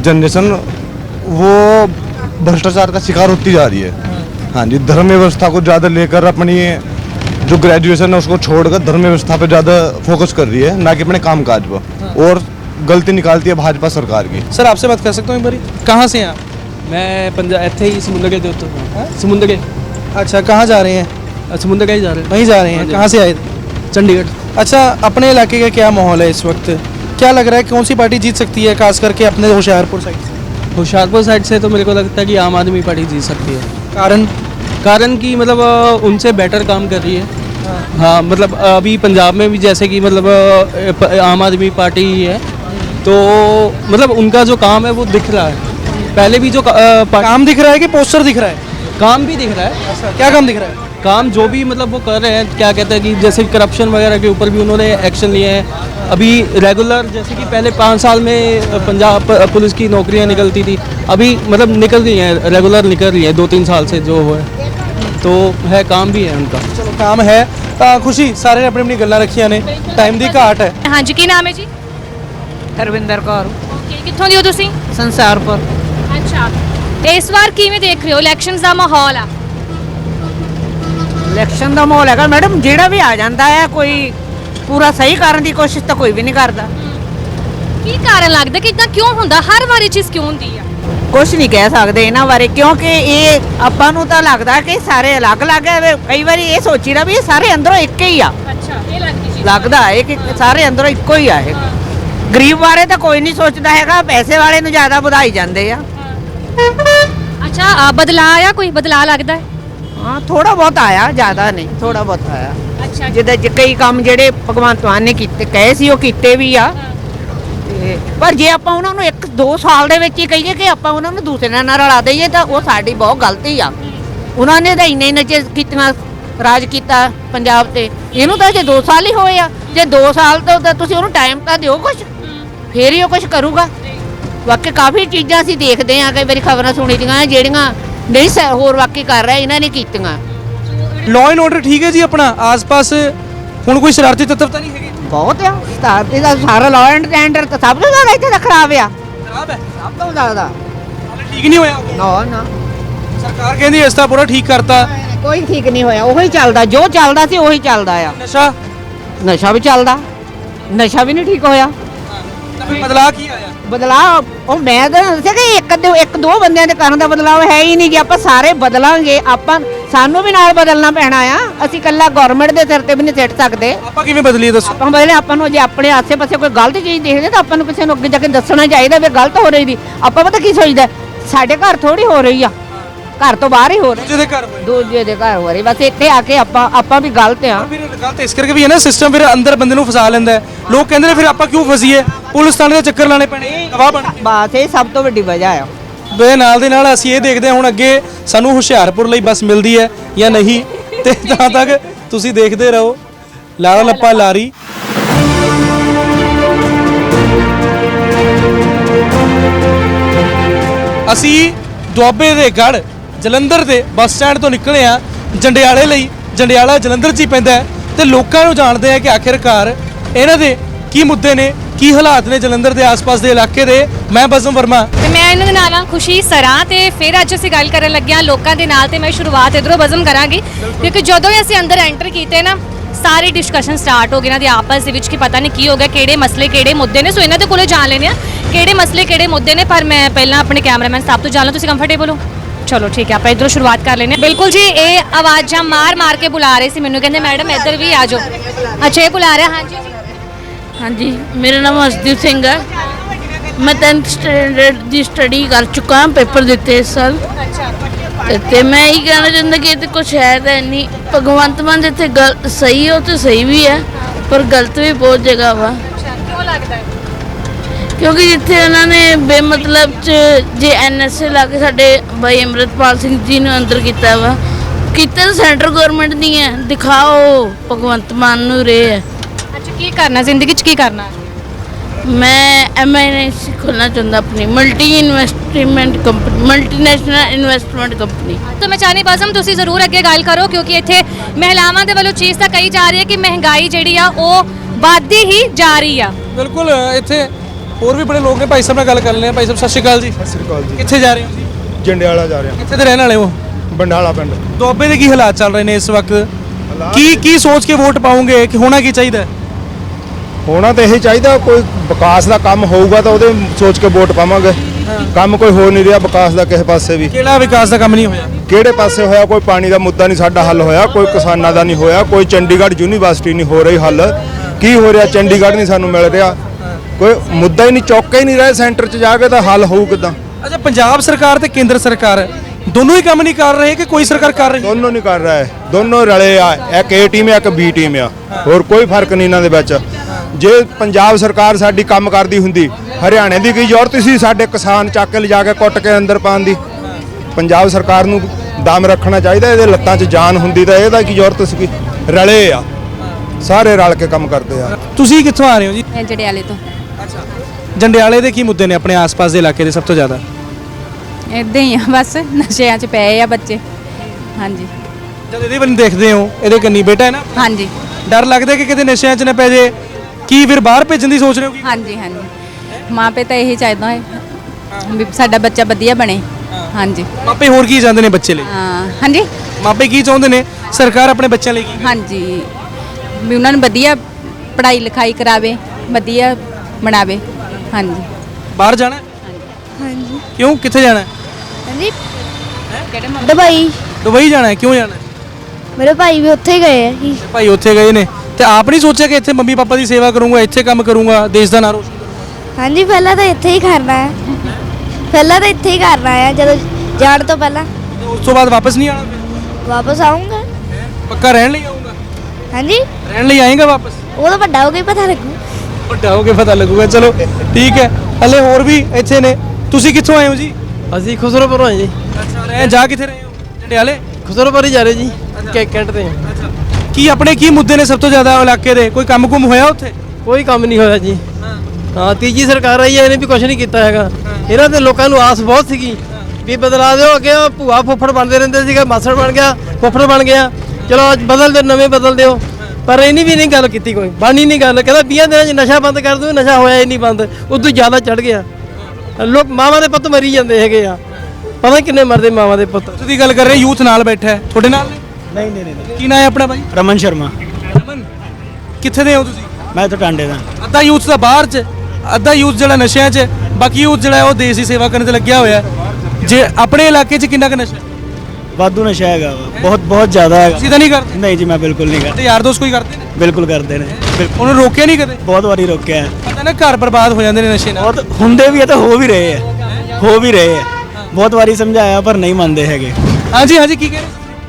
जनरेशन वो भ्रष्टाचार का शिकार होती जा रही है। हाँ जी धर्म व्यवस्था को ज़्यादा लेकर अपनी जो ग्रेजुएशन है उसको छोड़कर धर्म व्यवस्था पर ज़्यादा फोकस कर रही है ना कि अपने काम काज पर हाँ। और गलती निकालती है भाजपा सरकार की। सर आपसे बात कर सकता हूँ एक बारी? कहाँ से हैं आप? मैं पंजाब इतने ही समुद्र के दोस्तों समुद्र के अच्छा कहाँ जा रहे हैं? समुद्र का ही जा रहे हैं। वहीं जा रहे हैं? हाँ कहाँ से आए? चंडीगढ़। अच्छा अपने इलाके का क्या माहौल है इस वक्त? क्या लग रहा है कौन सी पार्टी जीत सकती है खास करके अपने होशियारपुर साइड से? होशियारपुर साइड से तो मेरे को लगता है कि आम आदमी पार्टी जीत सकती है। कारण कारण कि मतलब उनसे बेटर काम कर रही है। हाँ मतलब अभी पंजाब में भी जैसे कि मतलब आम आदमी पार्टी ही है तो मतलब उनका जो काम है वो दिख रहा है। पहले भी जो का- आ, काम दिख रहा है कि पोस्टर दिख रहा है? काम भी दिख रहा है। क्या काम दिख रहा है? काम जो भी मतलब वो कर रहे हैं क्या कहते हैं कि जैसे करप्शन वगैरह के ऊपर भी उन्होंने एक्शन लिए हैं अभी रेगुलर जैसे कि पहले पाँच साल में पंजाब प- पुलिस की नौकरियां निकलती थी अभी मतलब निकल रही हैं रेगुलर निकल रही हैं दो तीन साल से जो है तो है काम भी है उनका ਚਲੋ ਕੰਮ ਹੈ ਤਾਂ ਖੁਸ਼ੀ ਸਾਰੇ ਨੇ ਆਪਣੀ ਆਪਣੀ ਗੱਲਾਂ ਰੱਖੀਆਂ ਨੇ ਟਾਈਮ ਦੀ ਘਾਟ ਹੈ ਹਾਂਜੀ ਕੀ ਨਾਮ ਹੈ ਜੀ ਹਰਵਿੰਦਰ ਕੌਰ ਓਕੇ ਕਿੱਥੋਂ ਦੀ ਹੋ ਤੁਸੀਂ ਸੰਸਾਰਪੁਰ ਅੱਛਾ ਤੇ ਇਸ ਵਾਰ ਕਿਵੇਂ ਦੇਖ ਰਹੇ ਹੋ ਇਲੈਕਸ਼ਨਸ ਦਾ ਮਾਹੌਲ ਆ ਇਲੈਕਸ਼ਨ ਦਾ ਮਾਹੌਲ ਹੈਗਾ। ਮੈਡਮ ਜਿਹੜਾ ਵੀ ਆ ਜਾਂਦਾ ਹੈ ਕੋਈ ਪੂਰਾ ਸਹੀ ਕਰਨ ਦੀ ਕੋਸ਼ਿਸ਼ ਤਾਂ ਕੋਈ ਵੀ ਨਹੀਂ ਕਰਦਾ। ਕੀ ਕਾਰਨ ਲੱਗਦਾ ਕਿ ਇਦਾਂ ਕਿਉਂ ਹੁੰਦਾ? ਹਰ ਵਾਰੀ ਚੀਜ਼ ਕਿਉਂ ਹੁੰਦੀ ਆ? ਕੁਝ ਨਹੀਂ ਕਹਿ ਸਕਦੇ ਇਹਨਾਂ ਬਾਰੇ ਕਿਉਂਕਿ ਇਹ ਆਪਾਂ ਨੂੰ ਤਾਂ ਲੱਗਦਾ ਕਿ ਸਾਰੇ ਅਲੱਗ-ਅਲੱਗ ਹੈ। ਕਈ ਵਾਰੀ ਇਹ ਸੋਚੀਦਾ ਵੀ ਇਹ ਸਾਰੇ ਅੰਦਰੋਂ ਇੱਕ ਹੀ ਆ। ਅੱਛਾ ਇਹ ਲੱਗਦੀ ਹੈ ਕਿ ਸਾਰੇ ਅੰਦਰੋਂ ਇੱਕੋ ਹੀ ਆ ਇਹ। ਗਰੀਬ ਬਾਰੇ ਤਾਂ ਕੋਈ ਨਹੀਂ ਸੋਚਦਾ ਹੈਗਾ ਪੈਸੇ ਵਾਲੇ ਨੂੰ ਜ਼ਿਆਦਾ ਵਧਾਈ ਜਾਂਦੇ ਆ। ਅੱਛਾ ਆ ਬਦਲਾ ਆਇਆ ਕੋਈ? ਬਦਲਾ ਲੱਗਦਾ ਹੈ? ਹਾਂ ਥੋੜਾ ਬਹੁਤ ਆਇਆ ਜ਼ਿਆਦਾ ਨਹੀਂ ਥੋੜਾ ਬਹੁਤ ਆਇਆ। ਅੱਛਾ। ਜਿਹਦੇ ਚ ਕਈ ਕੰਮ ਜਿਹੜੇ ਭਗਵੰਤ ਮਾਨ ਨੇ ਕੀਤੇ ਕਹੇ ਸੀ ਉਹ ਕੀਤੇ ਵੀ ਆ। ਤੇ ਪਰ ਜੇ ਆਪਾਂ ਉਹਨਾਂ ਨੂੰ ਇੱਕ ਦੋ ਸਾਲ ਦੇ ਵਿੱਚ ਹੀ ਕਹੀਏ ਕਿ ਆਪਾਂ ਉਹਨਾਂ ਨੂੰ ਦੂਸਰੇ ਨਾਲ ਰਲਾ ਦਈਏ ਤਾਂ ਉਹ ਸਾਡੀ ਬਹੁਤ ਗਲਤੀ ਆ। ਉਹਨਾਂ ਨੇ ਤਾਂ ਇੰਨੇ ਇੰਨੇ ਚਿਰ ਕੀਤੀਆਂ ਰਾਜ ਕੀਤਾ ਪੰਜਾਬ ਤੇ। ਇਹਨੂੰ ਤਾਂ ਜੇ 2 ਸਾਲ ਹੀ ਹੋਏ ਆ ਜੇ 2 ਸਾਲ ਤੋਂ ਤਾਂ ਤੁਸੀਂ ਉਹਨੂੰ ਟਾਈਮ ਤਾਂ ਦਿਓ ਕੁਝ ਫੇਰ ਹੀ ਉਹ ਕੁਝ ਕਰੂਗਾ। ਵਾਕਈ ਕਾਫੀ ਚੀਜ਼ਾਂ ਅਸੀਂ ਦੇਖਦੇ ਆ ਕਈ ਵਾਰੀ ਖਬਰਾਂ ਸੁਣੀਆਂ ਜਿਹੜੀਆਂ ਨਹੀਂ ਸ- ਹੋਰ ਵਾਕਈ ਕਰ ਰਿਹਾ ਇਹਨਾਂ ਨੇ ਕੀਤੀਆਂ। ਲਾਅ ਐਂਡ ਆਰਡਰ ਠੀਕ ਹੈ ਜੀ ਆਪਣਾ? ਆਸ-ਪਾਸ ਹੁਣ ਕੋਈ ਸ਼ਰਾਰਤੀ ਤੱਤਵ ਤਾਂ ਨਹੀਂ ਹੈਗੇ? ਬਹੁਤ ਆ ਸਟਾਰ ਤੇ ਦਾ ਸਾਰਾ ਲਾਅ ਐਂਡ ਸਟੈਂਡਰਡ ਤਾਂ ਸਭ ਤੋਂ ਜ਼ਿਆਦਾ ਇੱਥੇ ਦਾ ਖਰਾਬ ਆ। ਖਰਾਬ ਹੈ? ਸਭ ਤੋਂ ਜ਼ਿਆਦਾ। ਠੀਕ ਨਹੀਂ ਹੋਇਆ ਨਾ ਨਾ। ਸਰਕਾਰ ਕਹਿੰਦੀ ਇਸ ਦਾ ਪੂਰਾ ਠੀਕ ਕਰਤਾ। ਕੋਈ ਠੀਕ ਨਹੀਂ ਹੋਇਆ ਉਹੀ ਚੱਲਦਾ ਜੋ ਚੱਲਦਾ ਸੀ ਉਹੀ ਚੱਲਦਾ ਆ। ਨਸ਼ਾ? ਨਸ਼ਾ ਵੀ ਚੱਲਦਾ ਨਸ਼ਾ ਵੀ ਨਹੀਂ ਠੀਕ ਹੋਇਆ। ਤਾਂ ਫਿਰ ਬਦਲਾ ਕੀ ਆਇਆ? ਬਦਲਾਅ ਉਹ ਮੈਂ ਤਾਂ ਦੱਸਿਆ ਕਿ ਇੱਕ ਦੋ ਇੱਕ ਦੋ ਬੰਦਿਆਂ ਦੇ ਕਰਨ ਦਾ ਬਦਲਾਅ ਹੈ ਹੀ ਨਹੀਂ ਜੇ ਆਪਾਂ ਸਾਰੇ ਬਦਲਾਂਗੇ ਆਪਾਂ ਸਾਨੂੰ ਵੀ ਨਾਲ ਬਦਲਣਾ ਪੈਣਾ ਆ। ਅਸੀਂ ਇਕੱਲਾ ਗਵਰਨਮੈਂਟ ਦੇ ਸਿਰ ਤੇ ਵੀ ਨਹੀਂ ਸਿੱਟ ਸਕਦੇ। ਆਪਾਂ ਕਿਵੇਂ ਬਦਲੀਏ ਦੱਸੋ? ਆਪਾਂ ਬਦਲੇ ਆਪਾਂ ਨੂੰ ਜੇ ਆਪਣੇ ਆਸੇ-ਪਾਸੇ ਕੋਈ ਗਲਤ ਚੀਜ਼ ਦੇਖਦੇ ਤਾਂ ਆਪਾਂ ਨੂੰ ਕਿਸੇ ਨੂੰ ਅੱਗੇ ਜਾ ਕੇ ਦੱਸਣਾ ਚਾਹੀਦਾ ਵੀ ਇਹ ਗਲਤ ਹੋ ਰਹੀ ਦੀ ਆਪਾਂ ਪਤਾ ਕੀ ਸੋਚਦਾ? ਸਾਡੇ ਘਰ ਥੋੜੀ ਹੋ ਰਹੀ ਆ। ਘਰ ਤੋਂ ਬਾਹਰ ਹੀ ਹੋ ਰਹੀ। ਜਿਹਦੇ ਘਰ ਹੋਏ। ਦੂਜੇ ਦੇ ਘਰ ਹੋ ਰਹੀ। ਬਸ ਇੱਥੇ ਆ ਕੇ ਆਪਾਂ ਆਪਾਂ ਵੀ ਗਲਤ ਆ। ਫਿਰ ਗਲਤ ਇਸ ਕਰਕੇ ਵੀ ਹੈ ਨਾ ਸਿਸਟਮ ਫਿਰ ਅੰਦਰ ਬੰਦੇ ਨੂੰ ਫਸਾ ਲੈਂਦਾ ਹੈ। ਲੋਕ ਕਹਿੰਦੇ ਨੇ ਫਿਰ ਆਪਾਂ ਕਿਉਂ ਫਸੀਏ? ਪੁਲਿਸ ਥਾਣੇ ਦੇ ਚੱਕਰ ਲਾਣੇ ਪੈਣੇ ਗਵਾਹ ਬਣ ਕੇ। ਬਸ ਇਹ ਸਭ ਤੋਂ ਵੱਡੀ ਵਜ੍ਹਾ ਆ। ਦੇ ਨਾਲ ਦੇ ਨਾਲ ਅਸੀਂ ਇਹ ਦੇਖਦੇ ਹਾਂ ਹੁਣ ਅੱਗੇ ਸਾਨੂੰ ਹੁਸ਼ਿਆਰਪੁਰ ਲਈ ਬੱਸ ਮਿਲਦੀ ਹੈ ਜਾਂ ਨਹੀਂ। ਤੇ ਤਾਂ ਤੱਕ ਤੁਸੀਂ ਦੇਖਦੇ ਰਹੋ। ਲਾੜਾ ਲੱਪਾ ਲਾਰੀ। ਅਸੀਂ ਦੁਆਬੇ ਦੇ ਗੜ ਜਲੰਧਰ ਦੇ ਬੱਸ ਸਟੈਂਡ ਤੋਂ ਨਿਕਲੇ ਆ ਜੰਡਿਆਲੇ ਲਈ ਜੰਡਿਆਲਾ ਜਲੰਧਰ 'ਚ ਹੀ ਪੈਂਦਾ ਹੈ। ਤੇ ਲੋਕਾਂ ਨੂੰ ਜਾਣਦੇ ਆ ਕਿ ਆਖਿਰਕਾਰ ਇਹਨਾਂ ਦੇ ਕੀ ਮੁੱਦੇ ਨੇ ਕੀ ਹਾਲਾਤ ਨੇ ਜਲੰਧਰ ਦੇ ਆਸ-ਪਾਸ ਦੇ ਇਲਾਕੇ ਦੇ। ਮੈਂ ਬਜ਼ਮ ਵਰਮਾ। ਤੇ ਮੈਂ ਇਹਨਾਂ ਦੇ ਨਾਲ ਖੁਸ਼ੀ ਸਰਾਂ ਤੇ ਫਿਰ ਅੱਜ ਅਸੀਂ ਗੱਲ ਕਰਨ ਲੱਗੇ ਹਾਂ ਲੋਕਾਂ ਦੇ ਨਾਲ ਤੇ ਮੈਂ ਸ਼ੁਰੂਆਤ ਇਧਰੋਂ ਬਜ਼ਮ ਕਰਾਂਗੀ। ਕਿਉਂਕਿ ਜਦੋਂ ਹੀ ਅਸੀਂ ਅੰਦਰ ਐਂਟਰ ਕੀਤੇ ਨਾ ਸਾਰੀ ਡਿਸਕਸ਼ਨ ਸਟਾਰਟ ਹੋ ਗਈ ਇਹਨਾਂ ਦੀ ਆਪਸ ਦੇ ਵਿੱਚ ਕਿ ਪਤਾ ਨਹੀਂ ਕੀ ਹੋ ਗਿਆ ਕਿਹੜੇ ਮਸਲੇ ਕਿਹੜੇ ਮੁੱਦੇ ਨੇ। ਸੋ ਇਹਨਾਂ ਦੇ ਕੋਲੇ ਜਾਣ ਲੈਨੇ ਆ ਕਿਹੜੇ ਮਸਲੇ ਕਿਹੜੇ ਮੁੱਦੇ ਨੇ। ਪਰ ਮੈਂ ਪਹਿਲਾਂ ਆਪਣੇ ਕੈਮਰਾਮੈਨ ਸਾਹਿਬ ਤੋਂ ਜਾਣ ਲਾਂ ਤੁਸੀਂ ਕੰਫਰਟੇਬਲ ਹੋ? ਚਲੋ ਠੀਕ ਹੈ ਆਪਾਂ ਇਧਰੋਂ ਸ਼ੁਰੂਆਤ ਕਰ ਲੈਨੇ ਬਿਲਕੁਲ ਜੀ ਇਹ ਆਵਾਜ਼ਾਂ ਮਾਰ ਮਾਰ ਕੇ ਬੁਲਾ ਰਹੇ ਸੀ ਮੈਨੂੰ ਕਹਿੰਦੇ ਮੈਡਮ ਇੱਧਰ ਵੀ ਆ ਜਾਓ। ਅੱਛਾ ਇਹ ਬੁਲਾ ਰਿਹਾ ਹਾਂਜੀ ਜੀ। ਹਾਂਜੀ ਮੇਰਾ ਨਾਮ ਹਰਸ਼ਦੀਪ ਸਿੰਘ ਹੈ। ਮੈਂ 10th ਸਟੈਂਡਰਡ ਦੀ ਸਟੱਡੀ ਕਰ ਚੁੱਕਾ ਹਾਂ ਪੇਪਰ ਦਿੱਤੇ ਇਸ ਸਾਲ। ਤੇ- ਮੈਂ ਇਹ ਕਹਿਣਾ ਚਾਹੁੰਦਾ ਕਿ ਇਹ ਕੁਝ ਹੈ ਤਾਂ ਨਹੀਂ। ਭਗਵੰਤ ਮਾਨ ਜਿੱਥੇ ਸਹੀ ਹੈ ਤੇ ਸਹੀ ਵੀ ਹੈ ਪਰ ਗਲਤ ਵੀ ਬਹੁਤ ਜਗ੍ਹਾ ਵਾ। ਕਿਉਂ ਲੱਗਦਾ ਹੈ? ਕਿਉਂਕਿ ਜਿੱਥੇ ਉਹਨਾਂ ਨੇ ਬੇਮਤਲਬ ਚ ਜੇ ਐਨਐਸਏ ਲਾ ਕੇ ਸਾਡੇ ਭਾਈ ਅਮਰਿਤਪਾਲ ਸਿੰਘ ਜੀ ਨੂੰ ਅੰਦਰ ਕੀਤਾ ਵਾ ਕੀਤਾ ਤਾਂ ਸੈਂਟਰ ਗਵਰਨਮੈਂਟ ਨਹੀਂ ਹੈ ਦਿਖਾਓ ਭਗਵੰਤ ਮਾਨ ਨੂੰ ਰੇ ਹੈ ਅੱਛਾ ਕੀ ਕਰਨਾ ਜ਼ਿੰਦਗੀ 'ਚ ਕੀ ਕਰਨਾ? ਮੈਂ ਐਮਐਨਸੀ ਖੋਲਣਾ ਚਾਹੁੰਦਾ ਆਪਣੀ multi investment company multinational investment company. ਤਾਂ ਮੈਂ ਚਾਹਨੀ ਬਸਮ ਤੁਸੀਂ ਜ਼ਰੂਰ ਅੱਗੇ ਗੱਲ ਕਰੋ ਕਿਉਂਕਿ ਇੱਥੇ ਮਹਿਲਾਵਾਂ ਦੇ ਵੱਲੋਂ ਚੀਜ਼ ਤਾਂ ਕਹੀ ਜਾ ਰਹੀ ਹੈ ਕਿ ਮਹਿੰਗਾਈ ਜਿਹੜੀ ਆ ਉਹ ਵੱਧਦੀ ਹੀ ਜਾ ਰਹੀ ਆ। ਬਿਲਕੁਲ ਇੱਥੇ ਹੋਰ ਵੀ ਬੜੇ ਲੋਕ ਨੇ ਭਾਈ ਸਾਹਿਬ ਨਾਲ ਗੱਲ ਕਰ ਲੈਂਦੇ ਆ ਭਾਈ ਸਾਹਿਬ ਸਤਿ ਸ਼੍ਰੀ ਅਕਾਲ ਜੀ। ਸਤਿ ਸ੍ਰੀ ਅਕਾਲ ਜੀ। ਕਿੱਥੇ ਜਾ ਰਹੇ ਹੋ ਜੀ ਜੰਡਿਆਲਾ ਜਾ ਰਿਹਾ। ਕਿੱਥੇ ਦੇ ਰਹਿਣ ਵਾਲੇ ਹੋ? ਬੰਡਾਲਾ ਪਿੰਡ। ਦੁਆਬੇ ਦੇ ਕੀ ਹਾਲਾਤ ਚੱਲ ਰਹੇ ਨੇ ਇਸ ਵਕਤ? ਕੀ ਕੀ ਸੋਚ ਕੇ ਵੋਟ ਪਾਉਂਗੇ ਕਿ ਹੋਣਾ ਕੀ ਚਾਹੀਦਾ? ਹੈ? ਹੋਣਾ ਤਾਂ ਇਹ ਚਾਹੀਦਾ ਕੋਈ ਵਿਕਾਸ ਦਾ ਕੰਮ ਹੋਊਗਾ ਤਾਂ ਉਹਦੇ ਸੋਚ ਕੇ ਵੋਟ ਪਾਵਾਂਗੇ। ਕੰਮ ਕੋਈ ਹੋ ਨਹੀਂ ਰਿਹਾ ਵਿਕਾਸ ਦਾ ਕਿਸੇ ਪਾਸੇ ਵੀ। ਕਿਹੜਾ ਵਿਕਾਸ ਦਾ ਕੰਮ ਨਹੀਂ ਹੋਇਆ? ਕਿਹੜੇ ਪਾਸੇ ਹੋਇਆ ਕੋਈ ਪਾਣੀ ਦਾ ਮੁੱਦਾ ਨਹੀਂ ਸਾਡਾ ਹੱਲ ਹੋਇਆ ਕੋਈ ਕਿਸਾਨਾਂ ਦਾ ਨਹੀਂ ਹੋਇਆ ਕੋਈ ਚੰਡੀਗੜ੍ਹ ਯੂਨੀਵਰਸਿਟੀ ਨਹੀਂ ਹੋ ਰਹੀ ਹੱਲ। ਕੀ ਹੋ ਰਿਹਾ ਚੰਡੀਗੜ੍ਹ ਨਹੀਂ ਸਾਨੂੰ ਮਿਲ ਰਿਹਾ। ਕੋਈ ਮੁੱਦਾ ਹੀ ਨਹੀਂ ਚੌਕਾ ਹੀ ਨਹੀਂ ਰਿਹਾ ਸੈਂਟਰ 'ਚ ਜਾ ਕੇ ਤਾਂ ਹੱਲ ਹੋਊ ਕਿਦਾਂ? ਅੱਛਾ ਪੰਜਾਬ ਸਰਕਾਰ ਤੇ ਕੇਂਦਰ ਸਰਕਾਰ ਦੋਨੋਂ ਹੀ ਕੰਮ ਨਹੀਂ ਕਰ ਰਹੇ ਕਿ ਕੋਈ ਸਰਕਾਰ ਕਰ ਰਹੀ ਦੋਨੋਂ ਨਹੀਂ ਕਰ ਰਿਹਾ ਹੈ ਦੋਨੋਂ ਰਲੇ ਆ ਇੱਕ ਏ ਟੀਮ ਹੈ ਇੱਕ ਬੀ ਟੀਮ ਆ। ਹੋਰ ਕੋਈ ਫ਼ਰਕ ਨਹੀਂ ਇਹਨਾਂ ਦੇ ਵਿੱਚ। ਜੇ ਪੰਜਾਬ ਸਰਕਾਰ ਸਾਡੀ ਕੰਮ ਕਰਦੀ ਹੁੰਦੀ ਹਰਿਆਣੇ ਦੀ ਕੀ ਜ਼ਰੂਰਤ ਸੀ ਸਾਡੇ ਕਿਸਾਨ ਚੱਕ ਕੇ ਲਿਜਾ ਕੇ ਕੁੱਟ ਕੇ ਅੰਦਰ ਪਾਉਣ ਦੀ? ਪੰਜਾਬ ਸਰਕਾਰ ਨੂੰ ਦਮ ਰੱਖਣਾ ਚਾਹੀਦਾ ਇਹਦੇ ਲੱਤਾਂ 'ਚ ਜਾਨ ਹੁੰਦੀ ਤਾਂ ਇਹਦਾ ਕੀ ਜ਼ਰੂਰਤ ਸੀ ਰਲੇ ਆ। ਸਾਰੇ ਰਲ ਕੇ ਕੰਮ ਕਰਦੇ ਆ। ਤੁਸੀਂ ਕਿੱਥੋਂ ਆ ਰਹੇ ਹੋ ਜੀ? ਮੈਂ ਜੜਿਆਲੇ ਤੋਂ। ਜੰਡਿਆਲੇ ਦੇ ਕੀ ਮੁੱਦੇ ਨੇ ਆਪਣੇ ਆਸ-ਪਾਸ ਦੇ ਇਲਾਕੇ ਦੇ ਸਭ ਤੋਂ ਜ਼ਿਆਦਾ? ਇਦਾਂ ਹੀ ਆ ਬਸ ਨਸ਼ਿਆਂ 'ਚ ਪਏ ਆ ਬੱਚੇ। ਹਾਂਜੀ। ਜਦ ਇਹਦੇ ਵੱਲ ਦੇਖਦੇ ਹੋ ਇਹਦੇ ਕੰਨੀ ਬੇਟਾ ਹੈ ਨਾ? ਹਾਂਜੀ। ਡਰ ਲੱਗਦਾ ਕਿ ਕਿਤੇ ਨਸ਼ਿਆਂ 'ਚ ਨਾ ਪੈ ਜੇ? ਕੀ ਫਿਰ ਬਾਹਰ ਭੇਜਣ ਦੀ ਸੋਚ ਰਹੇ ਹੋ ਕੀ? ਹਾਂਜੀ ਹਾਂਜੀ। ਮਾਂ ਪਿਓ ਤਾਂ ਇਹੀ ਚਾਹੀਦਾ ਹੈ ਵੀ ਸਾਡਾ ਬੱਚਾ ਵਧੀਆ ਬਣੇ। ਹਾਂਜੀ। ਮਾਪੇ ਹੋਰ ਕੀ ਚਾਹੁੰਦੇ ਨੇ ਬੱਚੇ ਲਈ? ਹਾਂ। ਹਾਂਜੀ? ਮਾਪੇ ਕੀ ਚਾਹੁੰਦੇ ਨੇ? ਸਰਕਾਰ ਆਪਣੇ ਬੱਚਿਆਂ ਲਈ ਕੀ ਹਾਂਜੀ। ਵੀ ਉਹਨਾਂ ਨੂੰ ਵਧੀਆ ਪੜ੍ਹਾਈ ਲਿਖਾਈ ਕਰਾਵੇ ਵਧੀਆ ਬਣਾਵੇ ਹਾਂਜੀ। ਬਾਹਰ ਜਾਣਾ? ਹੈ? ਹਾਂਜੀ। ਕਿਉਂ? ਕਿੱਥੇ ਜਾਣਾ? ਹੈ? ਹਾਂਜੀ ਦੁਬਈ। ਦੁਬਈ ਜਾਣਾ ਹੈ? ਕਿਉਂ ਜਾਣਾ? ਹੈ? ਮੇਰੇ ਭਾਈ ਵੀ ਉੱਥੇ ਹੀ ਗਏ ਆ ਜੀ। ਭਾਈ ਉੱਥੇ ਗਏ ਨੇ। ਤੇ ਆਪ ਨਹੀਂ ਸੋਚਿਆ ਕਿ ਇੱਥੇ ਮੰਮੀ ਪਾਪਾ ਦੀ ਸੇਵਾ ਕਰੂੰਗਾ ਇੱਥੇ ਕੰਮ ਕਰੂੰਗਾ ਦੇਸ਼ ਦਾ ਨਾਂ ਰੋਸ਼ਨ ਹਾਂਜੀ ਪਹਿਲਾਂ ਤਾਂ ਇੱਥੇ ਹੀ ਕਰਨਾ ਹੈ। ਪਹਿਲਾਂ ਤਾਂ ਇੱਥੇ ਹੀ ਕਰਨਾ ਹੈ ਜਦੋਂ ਜਾਣ ਤੋਂ ਪਹਿਲਾਂ। ਤੇ ਉਸ ਤੋਂ ਬਾਅਦ ਵਾਪਸ ਨਹੀਂ ਆਣਾ ਫਿਰ? ਵਾਪਸ ਆਉਂਗਾ ਪੱਕਾ ਰਹਿਣ ਲਈ ਆਉਂਗਾ ਹਾਂਜੀ। ਰਹਿਣ ਲਈ ਆਏਗਾ ਵਾਪਸ? ਉਹ ਤਾਂ ਵੱਡਾ ਹੋ ਕੇ ਪਤਾ ਲੱਗੂ। ਵੱਡਾ ਹੋ ਕੇ ਪਤਾ ਲੱਗੂਗਾ ਚਲੋ ਠੀਕ ਹੈ। ਹਲੇ ਹੋਰ ਵੀ ਇੱਥੇ ਨੇ। ਤੁਸੀਂ ਕਿੱਥੋਂ ਆਏ ਹੋ ਜੀ? ਅਸੀਂ ਖੁਸਰੋਪੁਰੋਂ ਆਏ ਜੀ। ਅੱਛਾ ਰਹੇ ਜਾ ਕਿੱਥੇ ਰਹੇ ਹੋ? ਜੰਡਿਆਲੇ? ਖੁਸਰੋਪੁਰ ਹੀ ਜਾ ਰਹੇ ਜੀ ਕੈ ਕੈਂਟ ਤੇ ਕੀ ਆਪਣੇ ਕੀ ਮੁੱਦੇ ਨੇ ਸਭ ਤੋਂ ਜ਼ਿਆਦਾ ਇਲਾਕੇ ਦੇ? ਕੋਈ ਕੰਮ ਕੁਮ ਹੋਇਆ ਉੱਥੇ? ਕੋਈ ਕੰਮ ਨਹੀਂ ਹੋਇਆ ਜੀ। ਹਾਂ। ਤੀਜੀ ਸਰਕਾਰ ਆਈ ਹੈ ਇਹਨੇ ਵੀ ਕੁਝ ਨਹੀਂ ਕੀਤਾ ਹੈਗਾ। ਇਹਨਾਂ ਦੇ ਲੋਕਾਂ ਨੂੰ ਆਸ ਬਹੁਤ ਸੀਗੀ ਵੀ ਬਦਲਾ ਦਿਓ ਅੱਗੇ ਉਹ ਭੂਆ ਫੁੱਫੜ ਬਣਦੇ ਰਹਿੰਦੇ ਸੀਗੇ ਮਾਸੜ ਬਣ ਗਿਆ ਫੁੱਫੜ ਬਣ ਗਿਆ। ਚਲੋ ਅੱਜ ਬਦਲ ਦਿਓ ਨਵੇਂ ਬਦਲ ਦਿਓ ਪਰ ਇਹਨੀ ਵੀ ਨਹੀਂ ਗੱਲ ਕੀਤੀ ਕੋਈ। ਬਾਣੀ ਨਹੀਂ ਗੱਲ। ਕਹਿੰਦਾ 20 ਦਿਨਾਂ 'ਚ ਨਸ਼ਾ ਬੰਦ ਕਰ ਦਿਓ ਨਸ਼ਾ ਹੋਇਆ ਹੀ ਨਹੀਂ ਬੰਦ। ਉਦੋਂ ਜ਼ਿਆਦਾ ਚੜ ਗਿਆ। ਲੋਕ ਮਾਵਾਂ ਦੇ ਪੁੱਤ ਮਰੀ ਜਾਂਦੇ ਹੈਗੇ ਆ। ਪਤਾ ਕਿੰਨੇ ਮਰਦੇ ਮਾਵਾਂ ਦੇ ਪੁੱਤ। ਤੁਸੀਂ ਗੱਲ ਕਰ ਰਹੇ ਯੂਥ ਨਾਲ ਬੈਠਾ ਹੈ। ਤੁਹਾਡੇ ਨਾਲ ਨਹੀਂ ਨਹੀਂ ਨਹੀਂ ਕੀ ਨਾਂ ਹੈ ਆਪਣਾ ਬਾਈ? ਰਮਨ ਸ਼ਰਮਾ। ਰਮਨ ਕਿੱਥੇ ਦੇ ਹੋ ਤੁਸੀਂ? ਮੈਂ ਤਾਂ ਟਾਂਡੇ ਦਾ। ਅੱਧਾ ਯੂਥ ਦਾ ਬਾਹਰ 'ਚ ਅੱਧਾ ਯੂਥ ਜਿਹੜਾ ਨਸ਼ਿਆਂ 'ਚ ਬਾਕੀ ਯੂਥ ਜਿਹੜਾ ਉਹ ਦੇਸ਼ ਦੀ ਸੇਵਾ ਕਰਨ ਤੇ ਲੱਗਿਆ ਹੋਇਆ ਜੇ ਆਪਣੇ ਇਲਾਕੇ 'ਚ ਕਿੰਨਾ ਕੁ ਨਸ਼ਾ? ਵਾਧੂ ਨਸ਼ਾ ਹੈਗਾ ਵਾ, ਬਹੁਤ ਬਹੁਤ ਜ਼ਿਆਦਾ ਹੈਗਾ। ਤੁਸੀਂ ਤਾਂ ਨਹੀਂ ਕਰਦੇ? ਨਹੀਂ ਜੀ ਮੈਂ ਬਿਲਕੁਲ ਨਹੀਂ ਕਰਦਾ। ਤੇ ਯਾਰ ਦੋਸਤ ਕੋਈ ਕਰਦੇ ਨੇ? ਬਿਲਕੁਲ ਕਰਦੇ ਨੇ ਬਿਲਕੁਲ। ਉਹਨੂੰ ਰੋਕਿਆ ਨਹੀਂ ਕਦੇ? ਬਹੁਤ ਵਾਰੀ ਰੋਕਿਆ ਹੈ। ਪਤਾ ਨਾ ਘਰ ਬਰਬਾਦ ਹੋ ਜਾਂਦੇ ਨੇ ਨਸ਼ੇ ਨਾਲ। ਬਹੁਤ ਹੁੰਦੇ ਵੀ ਆ ਤਾਂ ਹੋ ਵੀ ਰਹੇ ਆ। ਹੋ ਵੀ ਰਹੇ ਆ। ਬਹੁਤ ਵਾਰੀ ਸਮਝਾਇਆ ਪਰ ਨਹੀਂ ਮੰਨਦੇ ਹੈਗੇ। ਹਾਂਜੀ ਹਾਂਜੀ ਕੀ ਕਹਿ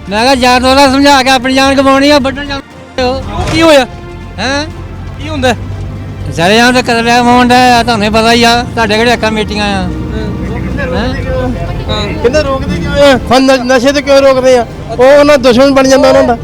ਮੈਂ ਕਿਹਾ ਯਾਰ ਦੋਸਤ ਸਮਝਾ ਕੇ ਆਪਣੀ ਜਾਨ ਗਵਾਉਣੀ ਆ ਵੱਢਣ ਜਾਂਦੇ ਹੋ ਕੀ ਹੋਇਆ? ਹੈ? ਕੀ ਹੁੰਦਾ? ਸਾਰੇ ਜਾਂ ਤਾਂ ਕਤਲ ਹੋਣ ਦਾ ਤੁਹਾਨੂੰ ਪਤਾ ਹੀ ਆ ਤੁਹਾਡੇ ਕਿਹੜੇ ਕਮੇਟੀਆਂ ਆ। ਕਹਿੰਦੇ ਰੋਕਦੇ ਕਿਉਂ ਆ? ਨਸ਼ੇ ਤੇ ਕਿਉਂ ਰੋਕਦੇ ਆ? ਉਹ ਉਹਨਾਂ ਦੁਸ਼ਮਣ ਬਣ ਜਾਂਦਾ ਉਹਨਾਂ ਦਾ।